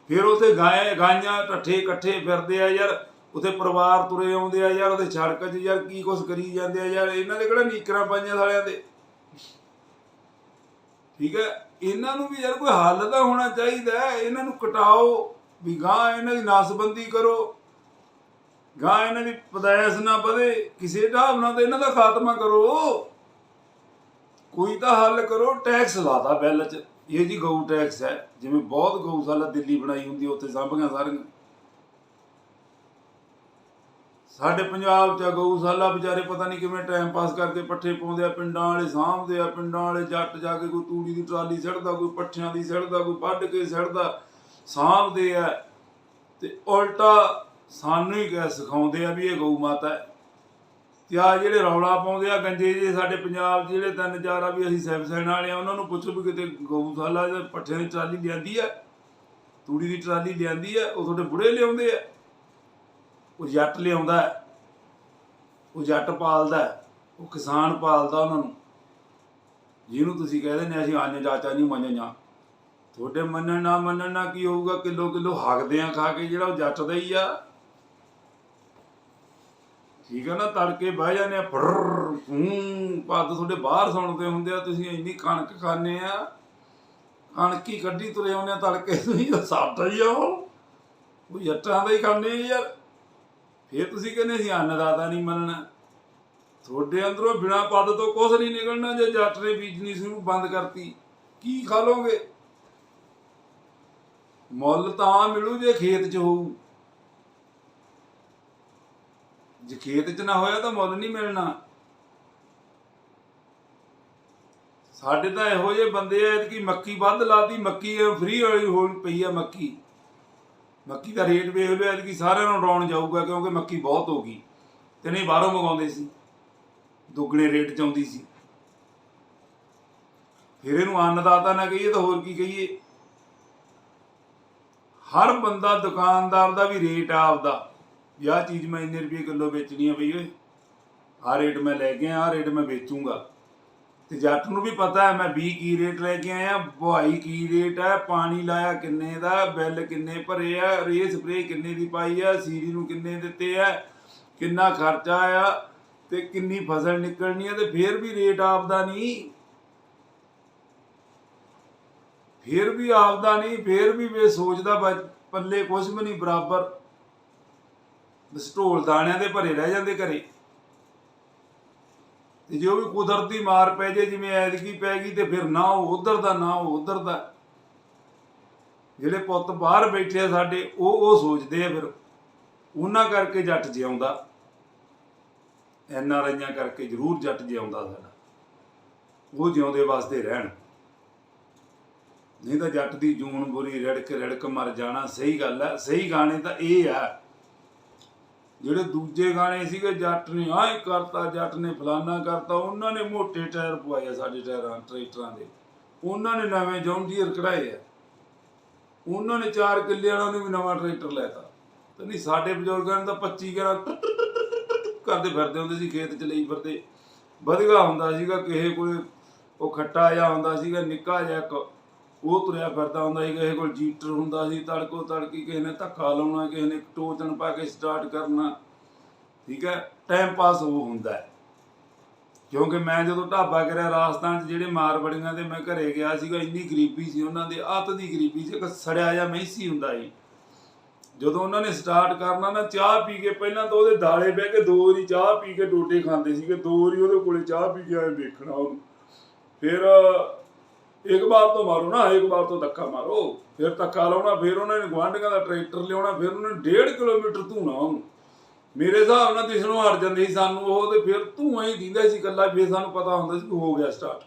ਫਿਰ ਉਥੇ ਗਾਏ ਗਾਈਆਂ ਟੱਠੇ ਇਕੱਠੇ ਫਿਰਦੇ ਆ ਯਾਰ, ਉਥੇ ਪਰਿਵਾਰ ਤੁਰੇ ਆਉਂਦੇ ਆ ਯਾਰ, ਉਹਦੇ ਸੜਕ 'ਚ ਯਾਰ ਕੀ ਕੁਛ ਕਰੀ ਜਾਂਦੇ ਆ ਯਾਰ, ਇਹਨਾਂ ਦੇ ਕਿਹੜਾ ਨੀਕਰਾਂ ਪਾਈਆਂ ਸਾਲਿਆਂ ਦੇ? ਠੀਕ ਹੈ? ਇਹਨਾਂ ਨੂੰ ਵੀ ਯਾਰ ਕੋਈ ਹੱਲ ਤਾਂ ਹੋਣਾ ਚਾਹੀਦਾ ਇਹਨਾਂ ਨੂੰ ਕਟਾਓ, ਵੀ ਗਾਂ ਇਹਨਾਂ ਦੀ ਨਾਸਬੰਦੀ ਕਰੋ। ਗਾਂ ਇਹਨਾਂ ਦੀ ਪਦਾਇਸ ਨਾ ਵਧੇ, ਕਿਸੇ ਢਾਬ ਨਾਲ ਤਾਂ ਇਹਨਾਂ ਦਾ ਖਾਤਮਾ ਕਰੋ। ਕੋਈ ਤਾਂ ਹੱਲ ਕਰੋ, ਟੈਕਸ ਲਾਦਾ ਬਿੱਲ 'ਚ। ਇਹ ਜੀ ਗਊ ਟੈਕਸ ਹੈ। ਜਿਵੇਂ ਬਹੁਤ ਗਊਸ਼ਾਲਾ ਦਿੱਲੀ ਬਣਾਈ ਹੁੰਦੀ ਉੱਥੇ ਸਾਂਭੀਆਂ ਸਾਰੀਆਂ। ਸਾਡੇ ਪੰਜਾਬ 'ਚ ਗਊਸ਼ਾਲਾ ਵਿਚਾਰੇ ਪਤਾ ਨਹੀਂ ਕਿਵੇਂ ਟਾਈਮ ਪਾਸ ਕਰਕੇ ਪੱਠੇ ਪਾਉਂਦੇ ਆ, ਪਿੰਡਾਂ ਵਾਲੇ ਸਾਂਭਦੇ ਆ, ਪਿੰਡਾਂ ਵਾਲੇ ਜੱਟ ਜਾ ਕੇ ਕੋਈ ਤੂੜੀ ਦੀ ਟਰਾਲੀ ਸੜਦਾ ਕੋਈ ਪੱਠਿਆਂ ਦੀ ਸੜਦਾ ਕੋਈ ਵੱਢ ਕੇ ਸੜਦਾ ਸਾਂਭਦੇ ਆ। ਤੇ ਉਲਟਾ ਸਾਨੂੰ ਹੀ ਕਹਿ ਸਿਖਾਉਂਦੇ ਆ ਵੀ ਇਹ ਗਊ ਮਾਤਾ ਹੈ। ਤੇ ਆ ਜਿਹੜੇ ਰੌਲਾ ਪਾਉਂਦੇ ਆ ਗੰਜੇ ਜੇ ਸਾਡੇ ਪੰਜਾਬ 'ਚ ਜਿਹੜੇ ਤਿੰਨ ਚਾਰ ਆ ਵੀ ਅਸੀਂ ਸੈਬ ਸੈਣ ਵਾਲੇ ਆ, ਉਹਨਾਂ ਨੂੰ ਪੁੱਛੋ ਵੀ ਕਿਤੇ ਗਊਸ਼ਾਲਾ ਜਾਂ ਪੱਠਿਆਂ ਦੀ ਟਰਾਲੀ ਲਿਆਂਦੀ ਆ? ਤੂੜੀ ਦੀ ਟਰਾਲੀ ਲਿਆਂਦੀ ਆ, ਉਹ ਤੁਹਾਡੇ ਬੁੜੇ ਲਿਆਉਂਦੇ ਆ? ਉਹ ਜੱਟ ਲਿਆਉਂਦਾ ਉਹ ਜੱਟ ਪਾਲਦਾ ਉਹ ਕਿਸਾਨ ਪਾਲਦਾ ਉਹਨਾਂ ਨੂੰ। ਜਿਹਨੂੰ ਤੁਸੀਂ ਕਹਿੰਦੇ ਨੇ ਅਸੀਂ ਆਨੇ ਚਾਚਾ ਨਹੀਂ ਮੰਨਣਾ ਤੁਹਾਡੇ ਮੰਨਣ ਨਾ ਮੰਨਣ ਨਾ ਕੀ ਹੋਊਗਾ? ਕਿਲੋ ਕਿਲੋ ਹੱਕਦੇ ਆ ਖਾ ਕੇ ਜਿਹੜਾ ਉਹ ਜੱਟ ਦਾ ਹੀ ਆ। ਠੀਕ ਹੈ ਨਾ, ਤੜਕੇ ਬਹਿ ਜਾਂਦੇ ਆ ਫੜਰ ਹੂੰ ਪੱਦ ਤੁਹਾਡੇ ਬਾਹਰ ਸੁਣਦੇ ਹੁੰਦੇ ਆ, ਤੁਸੀਂ ਇੰਨੀ ਕਣਕ ਖਾਣੇ ਆ। ਕਣਕ ਹੀ ਕੱਢੀ ਤੁਰੇ ਆਉਂਦੇ ਆ ਤੜਕੇ, ਤੁਸੀਂ ਸਾਡਾ ਹੀ ਆ ਉਹ ਜੱਟਾਂ ਦਾ ਹੀ ਖਾਣੇ ਯਾਰ। ਫੇਰ ਤੁਸੀਂ ਕਹਿੰਦੇ ਸੀ, ਅੰਨਦਾਤਾ ਨਹੀਂ ਮੰਨਣਾ। ਤੁਹਾਡੇ ਅੰਦਰੋਂ ਬਿਨਾ ਪੱਦ ਤੋਂ ਕੁਝ ਨਹੀਂ ਨਿਕਲਣਾ ਜੇ ਜੱਟ ਨੇ ਬੀਜਣੀ ਸ਼ੁਰੂ ਬੰਦ ਕਰਤੀ। ਕੀ ਖਾ ਲੋਗੇ ਮੁੱਲ ਤਾਂ ਮਿਲੂ ਜੇ ਖੇਤ 'ਚ ਹੋਊ। ਜੇ ਖੇਤ 'ਚ ਨਾ ਹੋਇਆ ਤਾਂ ਮੁੱਲ ਨਹੀਂ ਮਿਲਣਾ। ਸਾਡੇ ਤਾਂ ਇਹੋ ਜਿਹੇ ਬੰਦੇ ਆ ਕਿ ਮੱਕੀ ਵੱਧ ਲਾਤੀ, ਮੱਕੀ ਫ੍ਰੀ ਵਾਲੀ ਹੋਣ ਪਈ ਆ ਮੱਕੀ। ਮੱਕੀ ਦਾ ਰੇਟ ਵੇਖ ਲਿਆ ਕਿ ਸਾਰਿਆਂ ਨੂੰ ਡਾਉਣ ਜਾਊਗਾ ਕਿਉਂਕਿ ਮੱਕੀ ਬਹੁਤ ਹੋ ਗਈ। ਤੇ ਨਹੀਂ ਬਾਹਰੋਂ ਮੰਗਾਉਂਦੇ ਸੀ। ਦੁੱਗਣੇ ਰੇਟ 'ਚ ਆਉਂਦੀ ਸੀ। ਫਿਰ ਇਹਨੂੰ ਅੰਨਦਾਤਾ ਨਾ ਕਹੀਏ ਤਾਂ ਹੋਰ ਕੀ ਕਹੀਏ। ਹਰ ਬੰਦਾ ਦੁਕਾਨਦਾਰ ਦਾ ਵੀ ਰੇਟ ਆਪਦਾ। ਵੀ ਆਹ ਚੀਜ਼ ਮੈਂ ਇੰਨੇ ਰੁਪਏ ਕਿਲੋ ਵੇਚਣੀ ਆ ਬਈ ਓਏ। ਆਹ ਰੇਟ ਮੈਂ ਲੈ ਕੇ ਆਇਆ, ਆਹ ਰੇਟ ਮੈਂ ਵੇਚੂੰਗਾ। ਤੇ ਜੱਟ ਨੂੰ ਵੀ ਪਤਾ ਹੈ ਮੈਂ 20 ਕੀ ਰੇਟ ਲੈ ਕੇ ਆਇਆ, ਬੁਹਾਈ ਕੀ ਰੇਟ ਹੈ, ਪਾਣੀ ਲਾਇਆ ਕਿੰਨੇ ਦਾ, ਬਿੱਲ ਕਿੰਨੇ ਭਰੇ ਆ ਰੇ ਸਪਰੇ ਕਿੰਨੇ ਦੀ ਪਾਈ ਆ, ਸੀਰੀ ਨੂੰ ਕਿੰਨੇ ਦਿੱਤੇ ਆ, ਕਿੰਨਾ ਖਰਚਾ ਆ ਤੇ ਕਿੰਨੀ ਫਸਲ ਨਿਕਲਣੀ ਆ, ਤੇ ਫੇਰ ਵੀ ਰੇਟ ਆਪਦਾ ਨਹੀਂ। ਫੇਰ ਵੀ ਆਪਦਾ ਨਹੀਂ, ਫੇਰ ਵੀ ਵੇ ਸੋਚਦਾ ਪੱਲੇ ਕੁਝ ਵੀ ਨਹੀਂ, ਬਰਾਬਰ। ਬਸ ਢੋਲ ਦਾਣਿਆਂ ਦੇ ਭਰੇ ਰਹਿ ਜਾਂਦੇ ਘਰੇ। ਤੇ ਉਹ ਵੀ ਕੁਦਰਤੀ ਮਾਰ ਪੈ ਜੇ, ਜਿਵੇਂ ਐਤਕੀ ਪੈ ਗਈ ਤੇ ਫਿਰ ਨਾ ਉਹ ਉਧਰ ਦਾ, ਨਾ ਉਹ ਉਧਰ ਦਾ। ਜਿਹੜੇ ਪੁੱਤ ਬਾਹਰ ਬੈਠੇ ਆ ਸਾਡੇ, ਉਹ ਉਹ ਸੋਚਦੇ ਆ ਫਿਰ। ਉਹਨਾਂ ਕਰਕੇ ਜੱਟ ਜਿਉਂਦਾ। ਐਨ ਆਰ ਆਈਆਂ ਕਰਕੇ ਜ਼ਰੂਰ ਜੱਟ ਜਿਉਂਦਾ ਸਾਡਾ। ਉਹ ਜਿਉਂਦੇ ਵਾਸਤੇ ਰਹਿਣ। ਨਹੀਂ ਤਾਂ ਜੱਟ ਦੀ ਜੂਨ ਬੁਰੀ, ਰੜਕ ਰੜਕ ਮਰ ਜਾਣਾ, ਸਹੀ ਗੱਲ ਹੈ ਸਹੀ ਗਾਣੇ ਤਾਂ ਇਹ ਆ। ਜਿਹੜੇ ਦੂਜੇ ਗਾਣੇ ਸੀਗੇ, ਜੱਟ ਨੇ ਆਹ ਕਰਤਾ, ਜੱਟ ਨੇ ਫਲਾਨਾ ਕਰਤਾ, ਉਹਨਾਂ ਨੇ ਮੋਟੇ ਟਾਇਰ ਪਵਾਏ ਸਾਡੇ ਟਾਇਰਾਂ, ਟਰੈਕਟਰਾਂ ਦੇ। ਉਹਨਾਂ ਨੇ ਨਵੇਂ ਜੌਨ ਕਢਾਏ ਆ। ਉਹਨਾਂ ਨੇ 4 ਕਿੱਲੇ ਵਾਲਿਆਂ ਨੇ ਵੀ ਨਵਾਂ ਟਰੈਕਟਰ ਲੈਤਾ। ਤੇ ਨਹੀਂ, ਸਾਡੇ ਬਜ਼ੁਰਗਾਂ ਨੇ ਤਾਂ 25 ਗਰਾ ਕਰਦੇ ਫਿਰਦੇ ਹੁੰਦੇ ਸੀ, ਖੇਤ ਚ ਲਈ ਫਿਰਦੇ। ਵਧੀਆ ਹੁੰਦਾ ਸੀਗਾ, ਕਿਸੇ ਕੋਲ ਉਹ ਖੱਟਾ ਜਿਹਾ ਹੁੰਦਾ ਸੀਗਾ, ਨਿੱਕਾ ਜਿਹਾ ਉਹ ਤੁਰਿਆ ਫਿਰਦਾ ਹੁੰਦਾ ਸੀ, ਕਿਸੇ ਕੋਲ ਜੀਟਰ ਹੁੰਦਾ ਸੀ, ਤੜਕੋ ਤੜਕੀ ਕਿਸੇ ਨੇ ਧੱਕਾ ਲਾਉਣਾ, ਕਿਸੇ ਨੇ ਟੋਚਨ ਪਾ ਕੇ ਸਟਾਰਟ ਕਰਨਾ। ਠੀਕ ਹੈ? ਟਾਈਮ ਪਾਸ ਉਹ ਹੁੰਦਾ ਕਿਉਂਕਿ ਮੈਂ ਜਦੋਂ ਢਾਬਾ ਕਰਿਆ ਰਾਜਸਥਾਨ 'ਚ ਜਿਹੜੇ ਮਾਰਵੜੀਆਂ ਦੇ ਮੈਂ ਘਰੇ ਗਿਆ ਸੀਗਾ, ਇੰਨੀ ਗਰੀਬੀ ਸੀ ਉਹਨਾਂ ਦੇ, ਅੱਤ ਦੀ ਗਰੀਬੀ ਸੀ, ਇੱਕ ਸੜਿਆ ਜਾਂ ਮਹਿਸੀ ਹੁੰਦਾ ਸੀ। ਜਦੋਂ ਉਹਨਾਂ ਨੇ ਸਟਾਰਟ ਕਰਨਾ ਨਾ, ਚਾਹ ਪੀ ਕੇ ਪਹਿਲਾਂ ਤਾਂ ਉਹਦੇ ਦਾਲੇ ਬਹਿ ਕੇ ਦੋ ਵਾਰੀ ਚਾਹ ਪੀ ਕੇ ਡੋਟੇ ਖਾਂਦੇ ਸੀਗੇ, ਦੋ ਵਾਰੀ ਉਹਦੇ ਕੋਲੇ ਚਾਹ ਪੀ ਕੇ ਆਏ ਵੇਖਣਾ ਉਹਨੂੰ। ਫਿਰ ਇੱਕ ਵਾਰ ਤੋਂ ਮਾਰੋ ਨਾ, ਇੱਕ ਵਾਰ ਤੋਂ ਧੱਕਾ ਮਾਰੋ। ਫਿਰ ਧੱਕਾ ਲਾਉਣਾ, ਫਿਰ ਉਹਨਾਂ ਨੇ ਗਵਾਂਢੀਆਂ ਦਾ ਟਰੈਕਟਰ ਲਿਆਉਣਾ, ਫਿਰ ਉਹਨਾਂ ਨੇ 1.5 ਕਿਲੋਮੀਟਰ ਧੂਣਾ ਉਹਨੂੰ। ਮੇਰੇ ਹਿਸਾਬ ਨਾਲ ਦਿਸਣੋਂ ਹਟ ਜਾਂਦੇ ਸੀ ਸਾਨੂੰ ਉਹ, ਤੇ ਫਿਰ ਧੂਆਂ ਹੀ ਦਿੰਦਾ ਸੀ ਇਕੱਲਾ, ਫਿਰ ਸਾਨੂੰ ਪਤਾ ਹੁੰਦਾ ਸੀ ਕਿ ਹੋ ਗਿਆ ਸਟਾਰਟ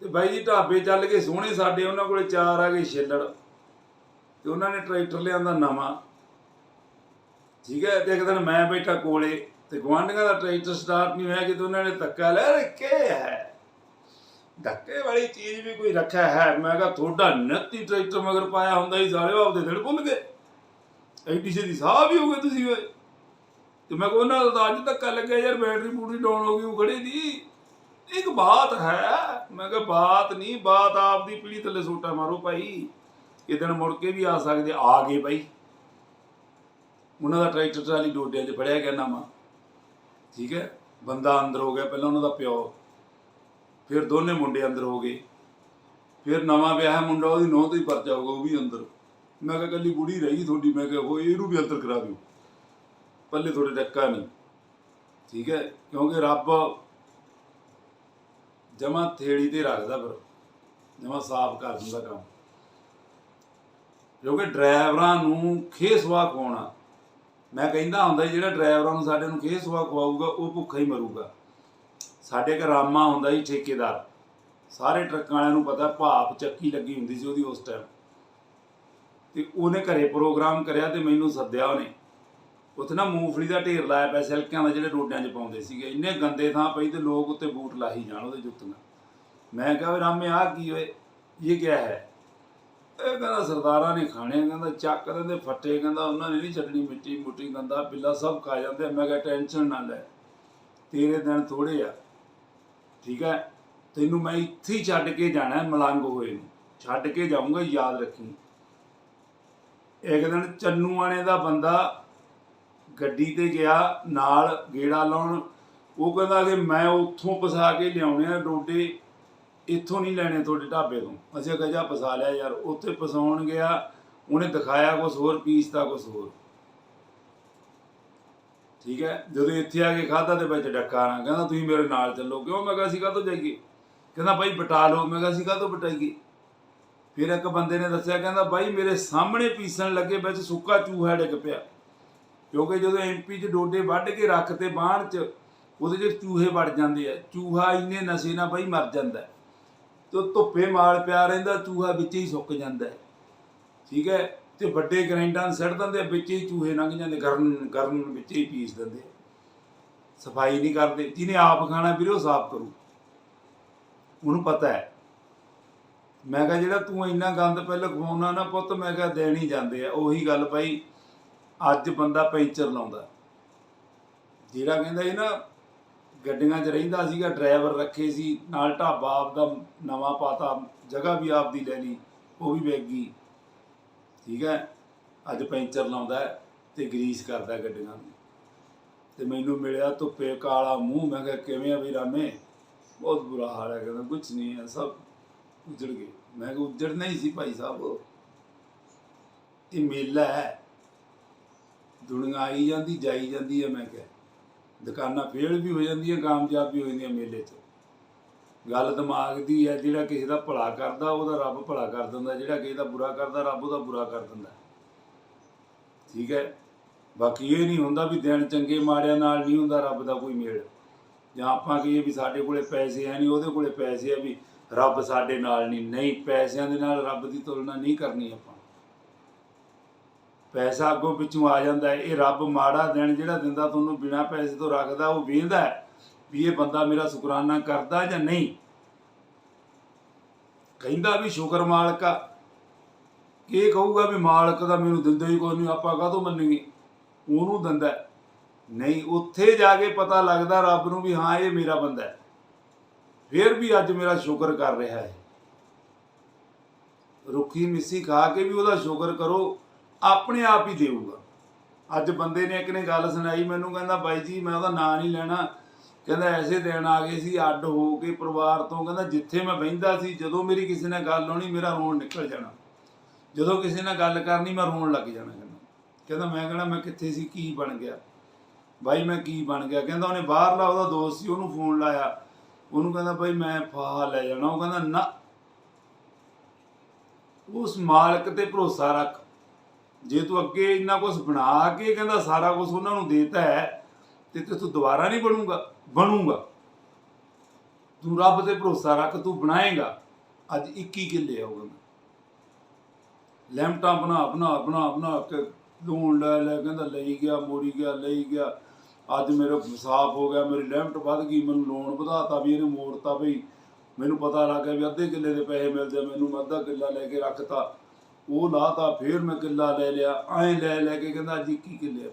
ਤੇ ਬਾਈ ਜੀ ਢਾਬੇ ਚੱਲ ਕੇ ਸੋਹਣੇ ਸਾਡੇ ਉਹਨਾਂ ਕੋਲੇ ਚਾਰ ਆ ਗਏ ਛੇਲੜ। ਤੇ ਉਹਨਾਂ ਨੇ ਟਰੈਕਟਰ ਲਿਆਂਦਾ ਨਵਾਂ। ਠੀਕ ਹੈ, ਤੇ ਇੱਕ ਦਿਨ ਮੈਂ ਬੈਠਾ ਕੋਲੇ, ਤੇ ਗਵਾਂਢੀਆਂ ਦਾ ਟਰੈਕਟਰ ਸਟਾਰਟ ਨਹੀਂ ਹੋਇਆ ਕਿ ਉਹਨਾਂ ਨੇ ਧੱਕਾ ਲੈ ਅਰੇ ਕੀ ਹੈ? ਧੱਕੇ ਵਾਲੀ ਚੀਜ਼ ਵੀ ਕੋਈ ਰੱਖਿਆ ਹੈ? ਮੈਂ ਕਿਹਾ ਤੁਹਾਡਾ ਨੱਤੀ ਟਰੈਕਟਰ ਮਗਰ ਪਾਇਆ ਹੁੰਦਾ ਹੀ ਸਾਰੇ ਆਪਦੇ ਦਿਨ ਭੁੱਲ ਗਏ ਐਡੀ ਛੇਤੀ ਸਾਹ ਵੀ ਹੋ ਗਏ ਤੁਸੀਂ ਓਏ। ਤੇ ਮੈਂ ਕਿਹਾ ਤਾਂ ਅੱਜ ਧੱਕਾ ਲੱਗਿਆ ਯਾਰ, ਬੈਟਰੀ ਪੂਰੀ ਡਾਊਨ ਹੋ ਗਈ, ਉਹ ਖੜੇ ਦੀ ਇੱਕ ਬਾਤ ਹੈ, ਮੈਂ ਕਿਹਾ ਬਾਤ ਨਹੀਂ, ਬਾਤ ਆਪਦੀ ਪੀੜੀ ਥੱਲੇ ਸੋਟਾ ਮਾਰੋ ਭਾਈ। ਇਹ ਦਿਨ ਮੁੜ ਕੇ ਵੀ ਆ ਸਕਦੇ, ਆ ਗਏ ਭਾਈ। ਉਹਨਾਂ ਦਾ ਟਰੈਕਟਰ ਟਰਾਲੀ ਡੋਡਿਆਂ 'ਚ ਫੜਿਆ ਗਿਆ ਨਾਮਾ ਠੀਕ ਹੈ? ਬੰਦਾ ਅੰਦਰ ਹੋ ਗਿਆ, ਪਹਿਲਾਂ ਉਹਨਾਂ ਦਾ ਪਿਓ। ਫਿਰ ਦੋਨੇ ਮੁੰਡੇ ਅੰਦਰ ਹੋ ਗਏ। ਫਿਰ ਨਵਾਂ ਵਿਆਹ ਮੁੰਡਾ, ਉਹਦੀ ਨੌਂ ਤੇ ਹੀ ਪਰਚਾ ਹੋਊਗਾ ਉਹ ਵੀ ਅੰਦਰ। ਮੈਂ ਕਿਹਾ ਕੱਲੀ ਬੁੜੀ ਰਹੀ ਤੁਹਾਡੀ, ਮੈਂ ਕਿਹਾ, ਉਹ ਇਹਨੂੰ ਵੀ ਅੰਦਰ ਕਰਾ ਦਿਓ। ਪੱਲੇ ਤੁਹਾਡੇ ਡੱਕਾ ਨਹੀਂ। ਠੀਕ ਹੈ, ਕਿਉਂਕਿ ਰੱਬ ਜਮਾ ਥੇੜੀ ਤੇ ਰੱਖਦਾ ਪਰ ਜਮਾ ਸਾਫ਼ ਕਰ ਦਿੰਦਾ ਕੰਮ। ਕਿਉਂਕਿ ਡਰਾਈਵਰਾਂ ਨੂੰ ਖੇਸਵਾ ਖਵਾਉਣਾ, ਮੈਂ ਕਹਿੰਦਾ ਹੁੰਦਾ, ਜਿਹੜਾ ਡਰਾਈਵਰਾਂ ਨੂੰ ਸਾਡੇ ਨੂੰ ਖੇਸਵਾ ਖਵਾਊਗਾ, ਉਹ ਭੁੱਖਾ ਹੀ ਮਰੂਗਾ। ਸਾਡੇ ਘਰ ਰਾਮਾ ਹੁੰਦਾ ਸੀ ਠੇਕੇਦਾਰ। ਸਾਰੇ ਟਰੱਕਾਂ ਵਾਲਿਆਂ ਨੂੰ ਪਤਾ, ਭਾਪ ਚੱਕੀ ਲੱਗੀ ਹੁੰਦੀ ਸੀ ਉਹਦੀ ਉਸ ਟਾਈਮ ਤੇ ਉਹਨੇ ਘਰੇ ਪ੍ਰੋਗਰਾਮ ਕਰਿਆ ਤੇ ਮੈਨੂੰ ਸੱਦਿਆ ਉਹਨੇ। ਉੱਥੇ ਨਾ ਮੂੰਗਫਲੀ ਦਾ ਢੇਰ ਲਾਇਆ ਪਿਆ, ਸਿਲਕਿਆਂ ਦਾ ਜਿਹੜੇ ਰੋਡਿਆਂ 'ਚ ਪਾਉਂਦੇ ਸੀਗੇ। ਇੰਨੇ ਗੰਦੇ ਥਾਂ ਪਈ ਤੇ ਲੋਕ ਉੱਤੇ ਬੂਟ ਲਾਹੀ ਜਾਣ ਉਹਦੇ ਜੁੱਤੀਆਂ। ਮੈਂ ਕਿਹਾ ਵੀ ਰਾਮੇ ਆ ਕੀ ਹੋਏ ਇਹ ਕਿਆ ਹੈ? ਇਹ ਕਹਿੰਦਾ, ਸਰਦਾਰਾਂ ਨੇ ਖਾਣੇ ਕਹਿੰਦਾ, ਚੱਕ ਦਿੰਦੇ, ਫੱਟੇ। ਕਹਿੰਦਾ, ਉਹਨਾਂ ਨੇ ਨਹੀਂ ਛੱਡਣੀ ਮਿੱਟੀ। ਮੁੱਟੀ, ਗੰਦਾ ਪਿੱਲਾ ਸਭ ਖਾ ਜਾਂਦੇ ਮੈਂ ਕਿਹਾ, ਟੈਨਸ਼ਨ ਨਾ ਲੈ। ਤੇਰੇ ਦਿਨ ਥੋੜੇ ਆ। ਠੀਕ ਹੈ? ਤੈਨੂੰ ਮੈਂ ਇੱਥੇ ਹੀ ਛੱਡ ਕੇ ਜਾਣਾ ਮਲੰਗ ਹੋਏ ਨੂੰ। ਛੱਡ ਕੇ ਜਾਊਂਗਾ, ਯਾਦ ਰੱਖੀ। ਇੱਕ ਦਿਨ ਚੰਨੂ ਆਣੇ ਦਾ ਬੰਦਾ ਗੱਡੀ ਤੇ ਗਿਆ, ਨਾਲ ਗੇੜਾ ਲਾਉਣ। ਉਹ ਕਹਿੰਦਾ ਕਿ ਮੈਂ ਉੱਥੋਂ ਪਸਾ ਕੇ ਲਿਆਉਣੇ ਆ ਡੋਡੇ, ਇੱਥੋਂ ਨਹੀਂ ਲੈਣੇ ਤੁਹਾਡੇ ਢਾਬੇ ਤੋਂ। ਅਸੀਂ ਕਿਹਾ, ਜਾ ਪਸਾ ਲਿਆ ਯਾਰ, ਉੱਥੇ ਪਸਾਉਣ ਗਿਆ, ਉਹਨੇ ਦਿਖਾਇਆ ਕੁਝ ਹੋਰ, ਪੀਸਤਾ ਕੁਝ ਹੋਰ। ਠੀਕ ਹੈ? ਜਦੋਂ ਇੱਥੇ ਆ ਕੇ ਖਾਦਾ ਤੇ ਵਿੱਚ ਡੱਕਾ ਨਾ ਕਹਿੰਦਾ ਤੁਸੀਂ ਮੇਰੇ ਨਾਲ ਚੱਲੋ। ਕਿਉਂ? ਮੈਂ ਕਿਹਾ, ਅਸੀਂ ਕਾਹਤੋਂ ਜਾਈਏ? ਕਹਿੰਦਾ, ਭਾਈ ਬਟਾ ਲਓ। ਮੈਂ ਕਿਹਾ, ਅਸੀਂ ਕਾਹਤੋਂ ਬਟਾਈਏ ਫਿਰ ਇੱਕ ਬੰਦੇ ਨੇ ਦੱਸਿਆ, ਕਹਿੰਦਾ ਬਾਈ ਮੇਰੇ ਸਾਹਮਣੇ ਪੀਸਣ ਲੱਗੇ ਵਿੱਚ ਸੁੱਕਾ ਚੂਹਾ ਡਿੱਗ ਪਿਆ। ਕਿਉਂਕਿ ਜਦੋਂ ਐਮਪੀ 'ਚ ਡੋਡੇ ਵੱਢ ਕੇ ਰੱਖਤੇ ਬਾਹਣ 'ਚ, ਉਹਦੇ 'ਚ ਚੂਹੇ ਵੜ ਜਾਂਦੇ ਆ। ਚੂਹਾ ਇੰਨੇ ਨਸ਼ੇ ਨਾਲ ਬਾਈ ਮਰ ਜਾਂਦਾ ਹੈ। ਤੇ ਉਹ ਧੁੱਪੇ ਮਾਲ ਪਿਆ ਰਹਿੰਦਾ, ਚੂਹਾ ਵਿੱਚ ਹੀ ਸੁੱਕ ਜਾਂਦਾ ਠੀਕ ਹੈ? ਤੇ ਵੱਡੇ ਗ੍ਰਾਈਂਡਰਾਂ ਨੂੰ ਸੱਟ ਦਿੰਦੇ ਵਿੱਚ ਹੀ ਚੂਹੇ ਲੰਘ ਜਾਂਦੇ ਗਰਨ ਗਰਨ ਵਿੱਚ ਹੀ ਪੀਸ ਦਿੰਦੇ ਸਫ਼ਾਈ ਨਹੀਂ ਕਰਦੇ, ਜਿਹਨੇ ਆਪ ਖਾਣਾ ਵੀਰੇ ਉਹ ਸਾਫ਼ ਕਰੂ। ਉਹਨੂੰ ਪਤਾ ਹੈ। ਮੈਂ ਕਿਹਾ, ਜਿਹੜਾ ਤੂੰ ਇੰਨਾ ਗੰਦ ਪਹਿਲਾਂ ਖਵਾਉਣਾ ਨਾ ਪੁੱਤ, ਮੈਂ ਕਿਹਾ ਦੇਣ ਹੀ ਜਾਂਦੇ ਆ। ਉਹੀ ਗੱਲ ਭਾਈ, ਅੱਜ ਬੰਦਾ ਪੈਂਚਰ ਲਾਉਂਦਾ। ਜਿਹੜਾ ਕਹਿੰਦਾ ਇਹ ਨਾ, ਗੱਡੀਆਂ 'ਚ ਰਹਿੰਦਾ ਸੀਗਾ, ਡਰਾਈਵਰ ਰੱਖੇ ਸੀ, ਨਾਲ ਢਾਬਾ ਆਪਦਾ ਨਵਾਂ ਪਾਤਾ, ਜਗ੍ਹਾ ਵੀ ਆਪਦੀ ਲੈ ਲਈ, ਉਹ ਵੀ ਵੇਚ ਗਈ। ਠੀਕ ਹੈ? ਅੱਜ ਪੈਂਚਰ ਲਾਉਂਦਾ ਹੈ ਤੇ ਗਰੀਸ ਕਰਦਾ ਗੱਡੀਆਂ ਨੂੰ। ਤੇ ਮੈਨੂੰ ਮਿਲਿਆ ਧੁੱਪੇ ਕਾਲਾ ਮੂੰਹ। ਮੈਂ ਕਿਹਾ, ਕਿਵੇਂ ਆ ਵੀ ਰਾਮੇ? ਬਹੁਤ ਬੁਰਾ ਹਾਲ ਹੈ। ਕਹਿੰਦਾ ਕੁਝ ਨਹੀਂ ਹੈ, ਸਭ ਉਜੜ ਗਏ। ਮੈਂ ਕਿਹਾ, ਉਜੜਨਾ ਹੀ ਸੀ ਭਾਈ ਸਾਹਿਬ। ਇਹ ਮੇਲਾ ਹੈ। ਦੁਨੀਆ ਆਈ ਜਾਂਦੀ, ਜਾਈ ਜਾਂਦੀ ਹੈ। ਮੈਂ ਕਿਹਾ, ਦੁਕਾਨਾਂ ਫੇਲ ਵੀ ਹੋ ਜਾਂਦੀਆਂ, ਕਾਮਯਾਬ ਵੀ ਹੋ ਜਾਂਦੀਆਂ ਮੇਲੇ 'ਚ। ਗੱਲ ਦਿਮਾਗ ਦੀ ਹੈ, ਜਿਹੜਾ ਕਿਸੇ ਦਾ ਭਲਾ ਕਰਦਾ, ਉਹਦਾ ਰੱਬ ਭਲਾ ਕਰ ਦਿੰਦਾ, ਜਿਹੜਾ ਕਿਸੇ ਦਾ ਬੁਰਾ ਕਰਦਾ, ਰੱਬ ਉਹਦਾ ਬੁਰਾ ਕਰ ਦਿੰਦਾ। ਠੀਕ ਹੈ? ਬਾਕੀ ਇਹ ਨਹੀਂ ਹੁੰਦਾ ਵੀ ਦਿਨ ਚੰਗੇ ਮਾੜਿਆਂ ਨਾਲ ਨਹੀਂ ਹੁੰਦਾ ਰੱਬ ਦਾ ਕੋਈ ਮੇਲ। ਜਾਂ ਆਪਾਂ ਕਹੀਏ ਵੀ ਸਾਡੇ ਕੋਲੇ ਪੈਸੇ ਹੈ ਨਹੀਂ, ਉਹਦੇ ਕੋਲੇ ਪੈਸੇ ਆ ਵੀ ਰੱਬ ਸਾਡੇ ਨਾਲ ਨਹੀਂ। ਨਹੀਂ, ਪੈਸਿਆਂ ਦੇ ਨਾਲ ਰੱਬ ਦੀ ਤੁਲਨਾ ਨਹੀਂ ਕਰਨੀ ਆਪਾਂ। ਪੈਸਾ ਅੱਗੋਂ ਪਿੱਛੋਂ ਆ ਜਾਂਦਾ ਇਹ ਰੱਬ ਮਾੜਾ ਦਿਨ ਜਿਹੜਾ ਦਿੰਦਾ, ਤੁਹਾਨੂੰ ਬਿਨਾ ਪੈਸੇ ਤੋਂ ਰੱਖਦਾ, ਉਹ ਵੇਂਦਾ ਹੈ। ਵੀ ਇਹ ਬੰਦਾ ਮੇਰਾ ਸ਼ੁਕਰਾਨਾ ਕਰਦਾ ਜਾਂ ਨਹੀਂ? ਕਹਿੰਦਾ ਵੀ ਸ਼ੁਕਰ ਮਾਲਕਾ ਇਹ ਕਹੂਗਾ ਵੀ ਮਾਲਕ ਦਾ ਮੈਨੂੰ ਦਿੰਦਾ ਹੀ ਕੋਈ ਨਹੀਂ, ਆਪਾਂ ਕਾਹਤੋਂ ਮੰਨੀਏ? ਉਹਨੂੰ ਦਿੰਦਾ ਨਹੀਂ, ਉੱਥੇ ਜਾ ਕੇ ਪਤਾ ਲੱਗਦਾ ਰੱਬ ਨੂੰ ਵੀ ਹਾਂ, ਇਹ ਮੇਰਾ ਬੰਦਾ ਹੈ। ਫਿਰ ਵੀ ਅੱਜ ਮੇਰਾ ਸ਼ੁਕਰ ਕਰ ਰਿਹਾ ਹੈ। ਰੁੱਖੀ ਮਿੱਸੀ ਖਾ ਕੇ ਵੀ ਉਹਦਾ ਸ਼ੁਕਰ ਕਰੋ, ਆਪਣੇ ਆਪ ਹੀ ਦੇਊਗਾ। ਅੱਜ ਬੰਦੇ ਨੇ ਇੱਕ ਨੇ ਗੱਲ ਸੁਣਾਈ, ਮੈਨੂੰ ਕਹਿੰਦਾ, ਬਾਈ ਜੀ, ਮੈਂ ਉਹਦਾ ਨਾਂ ਨਹੀਂ ਲੈਣਾ। ਕਹਿੰਦਾ ਐਸੇ ਦਿਨ ਆ ਗਏ ਸੀ, ਅੱਡ ਹੋ ਕੇ ਪਰਿਵਾਰ ਤੋਂ ਕਹਿੰਦਾ ਜਿੱਥੇ ਮੈਂ ਬਹਿੰਦਾ ਸੀ, ਜਦੋਂ ਮੇਰੀ ਕਿਸੇ ਨਾਲ ਗੱਲ ਹੋਣੀ, ਮੇਰਾ ਰੋਣ ਨਿਕਲ ਜਾਣਾ। ਜਦੋਂ ਕਿਸੇ ਨਾਲ ਗੱਲ ਕਰਨੀ, ਮੈਂ ਰੋਣ ਲੱਗ ਜਾਣਾ ਕਹਿੰਦਾ। ਕਹਿੰਦਾ ਮੈਂ ਕਹਿੰਦਾ ਮੈਂ ਕਿੱਥੇ ਸੀ, ਕੀ ਬਣ ਗਿਆ? ਬਾਈ, ਮੈਂ ਕੀ ਬਣ ਗਿਆ? ਕਹਿੰਦਾ ਉਹਨੇ ਬਾਹਰਲਾ ਉਹਦਾ ਦੋਸਤ ਸੀ, ਉਹਨੂੰ ਫੋਨ ਲਾਇਆ। ਉਹਨੂੰ ਕਹਿੰਦਾ ਬਾਈ, ਮੈਂ ਫਾਹਾ ਲੈ ਜਾਣਾ। ਉਹ ਕਹਿੰਦਾ, ਨਾ, ਉਸ ਮਾਲਕ ਤੇ ਭਰੋਸਾ ਰੱਖ। ਜੇ ਤੂੰ ਅੱਗੇ ਇੰਨਾ ਕੁਝ ਬਣਾ ਕੇ ਕਹਿੰਦਾ ਸਾਰਾ ਕੁਝ ਉਹਨਾਂ ਨੂੰ ਦੇਤਾ ਹੈ ਤੇ ਤੇ ਤੂੰ ਦੁਬਾਰਾ ਨਹੀਂ ਬਣੂਗਾ। ਬਣੂਗਾ। ਤੂੰ ਰੱਬ ਤੇ ਭਰੋਸਾ ਰੱਖ, ਤੂੰ ਬਣਾਏਗਾ। ਅੱਜ 21 ਕਿੱਲੇ ਆ ਉਹ ਲੈਮਟਾਂ ਬਣਾ ਬਣਾ ਬਣਾ ਬਣਾ ਕੇ ਲੂਣ ਲੈ ਲੈ, ਕਹਿੰਦਾ ਲਈ ਗਿਆ ਮੋੜੀ ਗਿਆ, ਲਈ ਗਿਆ। ਅੱਜ ਮੇਰਾ ਸਾਫ਼ ਹੋ ਗਿਆ, ਮੇਰੀ ਲੈਮਟ ਵੱਧ ਗਈ, ਮੈਨੂੰ ਲੋਨ ਵਧਾਤਾ ਵੀ, ਇਹਨੇ ਮੋੜਤਾ ਬਈ ਮੈਨੂੰ ਪਤਾ ਲੱਗ ਗਿਆ ਵੀ ਅੱਧੇ ਕਿੱਲੇ ਦੇ ਪੈਸੇ ਮਿਲਦੇ ਮੈਨੂੰ ਮੈਂ ਅੱਧਾ ਕਿੱਲਾ ਲੈ ਕੇ ਰੱਖਤਾ। ਉਹ ਲਾਤਾ, ਫੇਰ ਮੈਂ ਕਿੱਲਾ ਲੈ ਲਿਆ, ਐਂ ਲੈ ਲੈ ਕੇ ਕਹਿੰਦਾ ਅੱਜ 21 ਕਿੱਲੇ ਆ।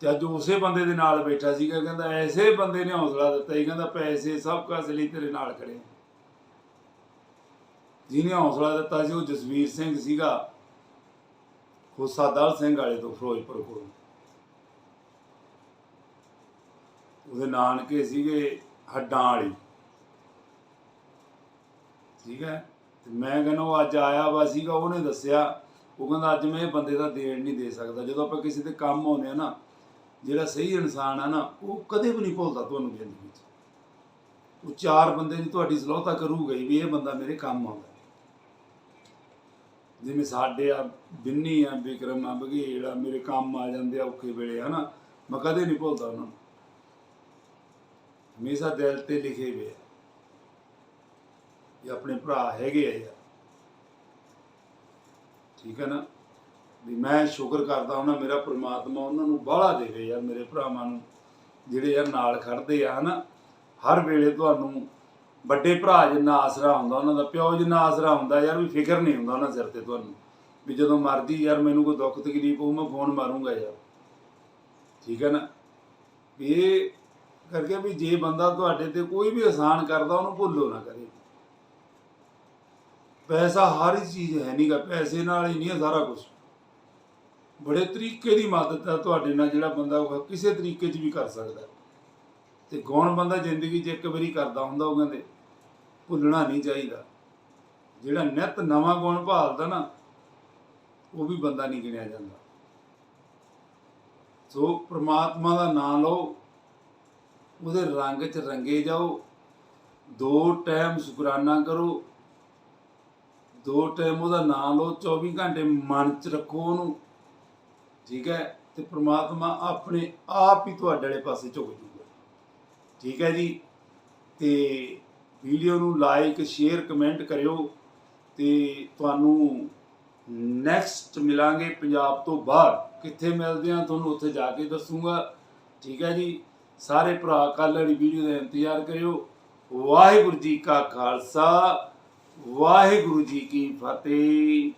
ਤੇ ਅੱਜ ਉਸੇ ਬੰਦੇ ਦੇ ਨਾਲ ਬੈਠਾ ਸੀਗਾ, ਕਹਿੰਦਾ ਐਸੇ ਬੰਦੇ ਨੇ ਹੌਸਲਾ ਦਿੱਤਾ ਹੀ ਕਹਿੰਦਾ ਪੈਸੇ ਸਭ ਕੁਝ ਲਈ ਤੇਰੇ ਨਾਲ ਖੜੇ ਜਿਹਨੇ ਹੌਸਲਾ ਦਿੱਤਾ ਸੀ ਉਹ ਜਸਵੀਰ ਸਿੰਘ ਸੀਗਾ ਖੋਸਾ ਦਲ ਸਿੰਘ ਵਾਲੇ ਤੋਂ ਫਿਰੋਜ਼ਪੁਰ ਕੋਲ। ਉਹਦੇ ਨਾਨਕੇ ਸੀਗੇ ਹੱਡਾਂ ਵਾਲੀ। ਠੀਕ ਹੈ? ਤੇ ਮੈਂ ਕਹਿੰਦਾ ਉਹ ਅੱਜ ਆਇਆ ਵਾ ਸੀਗਾ, ਉਹਨੇ ਦੱਸਿਆ, ਉਹ ਕਹਿੰਦਾ ਅੱਜ ਮੈਂ ਇਹ ਬੰਦੇ ਦਾ ਦੇਣ ਨਹੀਂ ਦੇ ਸਕਦਾ। ਜਦੋਂ ਆਪਾਂ ਕਿਸੇ ਦੇ ਕੰਮ ਆਉਂਦੇ ਆ ਨਾ ਜਿਹੜਾ ਸਹੀ ਇਨਸਾਨ ਆ ਨਾ, ਉਹ ਕਦੇ ਵੀ ਨਹੀਂ ਭੁੱਲਦਾ ਤੁਹਾਨੂੰ ਜ਼ਿੰਦਗੀ 'ਚ ਉਹ ਚਾਰ ਬੰਦੇ ਦੀ ਤੁਹਾਡੀ ਸਲਾਹਤਾ ਕਰੂਗਾ ਹੀ ਵੀ ਇਹ ਬੰਦਾ ਮੇਰੇ ਕੰਮ ਆਉਂਦਾ ਜਿਵੇਂ ਸਾਡੇ ਆ ਬਿੰਨੀ ਆ ਵਿਕਰਮ ਆ ਬਘੇੜ ਆ, ਮੇਰੇ ਕੰਮ ਆ ਜਾਂਦੇ ਆ ਔਖੇ ਵੇਲੇ, ਹਨਾ? ਮੈਂ ਕਦੇ ਨਹੀਂ ਭੁੱਲਦਾ ਉਹਨਾਂ ਨੂੰ। ਹਮੇਸ਼ਾ ਦਿਲ ਤੇ ਲਿਖੇ ਹੋਏ ਆ ਇਹ ਆਪਣੇ ਭਰਾ ਹੈਗੇ ਆ ਯਾਰ। ਠੀਕ ਹੈ ਨਾ? ਵੀ ਮੈਂ ਸ਼ੁਕਰ ਕਰਦਾ ਉਹਨਾਂ ਮੇਰਾ ਪ੍ਰਮਾਤਮਾ ਉਹਨਾਂ ਨੂੰ ਬਾਹਲਾ ਦੇਵੇ ਯਾਰ, ਮੇਰੇ ਭਰਾਵਾਂ ਨੂੰ, ਜਿਹੜੇ ਯਾਰ ਨਾਲ ਖੜਦੇ ਆ, ਹਨਾ? ਹਰ ਵੇਲੇ ਤੁਹਾਨੂੰ ਵੱਡੇ ਭਰਾ ਜਿੰਨਾ ਆਸਰਾ ਹੁੰਦਾ, ਉਹਨਾਂ ਦਾ ਪਿਓ ਜਿੰਨਾ ਆਸਰਾ ਹੁੰਦਾ, ਯਾਰ ਵੀ ਫਿਕਰ ਨਹੀਂ ਹੁੰਦਾ ਉਹਨਾਂ ਸਿਰ ਤੇ ਤੁਹਾਨੂੰ, ਵੀ ਜਦੋਂ ਮਰਦੀ ਯਾਰ ਮੈਨੂੰ ਕੋਈ ਦੁੱਖ ਤਕਲੀਫ ਹੋਊ, ਮੈਂ ਫੋਨ ਮਾਰੂੰਗਾ ਯਾਰ। ਠੀਕ ਹੈ ਨਾ? ਇਹ ਕਰਕੇ ਵੀ ਜੇ ਬੰਦਾ ਤੁਹਾਡੇ ਤੇ ਕੋਈ ਵੀ ਆਸਾਨ ਕਰਦਾ, ਉਹਨੂੰ ਭੁੱਲੋ ਨਾ ਕਰੇ। ਪੈਸਾ ਹਰ ਚੀਜ਼ ਹੈ ਨਹੀਂਗਾ ਪੈਸੇ ਨਾਲ ਹੀ ਨਹੀਂ ਹੈ ਸਾਰਾ ਕੁਝ ਬੜੇ ਤਰੀਕੇ ਦੀ ਮਦਦ ਹੈ ਤੁਹਾਡੇ ਨਾਲ ਜਿਹੜਾ ਬੰਦਾ ਉਹ ਕਿਸੇ ਤਰੀਕੇ 'ਚ ਵੀ ਕਰ ਸਕਦਾ ਹੈ। ਤੇ ਗੌਣ ਬੰਦਾ ਜ਼ਿੰਦਗੀ 'ਚ ਇੱਕ ਵਾਰੀ ਕਰਦਾ ਹੁੰਦਾ, ਉਹ ਕਹਿੰਦੇ, ਭੁੱਲਣਾ ਨਹੀਂ ਚਾਹੀਦਾ। ਜਿਹੜਾ ਨਿਤ ਨਵਾਂ ਗੁਣ ਭਾਲਦਾ ਨਾ, ਉਹ ਵੀ ਬੰਦਾ ਨਹੀਂ ਗਿਣਿਆ ਜਾਂਦਾ। ਸੋ ਪ੍ਰਮਾਤਮਾ ਦਾ ਨਾਮ ਲਓ, ਉਹਦੇ ਰੰਗ 'ਚ ਰੰਗੇ ਜਾਓ, ਦੋ ਟਾਈਮ ਸ਼ੁਕਰਾਨਾ ਕਰੋ, ਦੋ ਟਾਈਮ ਉਹਦਾ ਨਾਮ ਲਓ 24 ਘੰਟੇ ਮਨ 'ਚ ਰੱਖੋ ਉਹਨੂੰ। ਠੀਕ ਹੈ? ਤੇ ਪ੍ਰਮਾਤਮਾ ਆਪਣੇ ਆਪ ਹੀ ਤੁਹਾਡੇ ਵਾਲੇ ਪਾਸੇ ਝੁਕ ਜੂਗਾ। ਠੀਕ ਹੈ ਜੀ? ਤੇ ਵੀਡੀਓ ਨੂੰ ਲਾਈਕ ਸ਼ੇਅਰ ਕਮੈਂਟ ਕਰਿਓ ਤੇ ਤੁਹਾਨੂੰ ਨੈਕਸਟ ਮਿਲਾਂਗੇ ਪੰਜਾਬ ਤੋਂ ਬਾਹਰ। ਕਿੱਥੇ ਮਿਲਦੇ ਆ ਤੁਹਾਨੂੰ ਉੱਥੇ ਜਾ ਕੇ ਦੱਸੂਗਾ। ਠੀਕ ਹੈ ਜੀ? ਸਾਰੇ ਭਰਾ ਕੱਲ੍ਹ ਵਾਲੀ ਵੀਡੀਓ ਦਾ ਇੰਤਜ਼ਾਰ ਕਰਿਓ। ਵਾਹਿਗੁਰੂ ਜੀ ਕਾ ਖਾਲਸਾ, ਵਾਹਿਗੁਰੂ ਜੀ ਕੀ ਫਤਿਹ।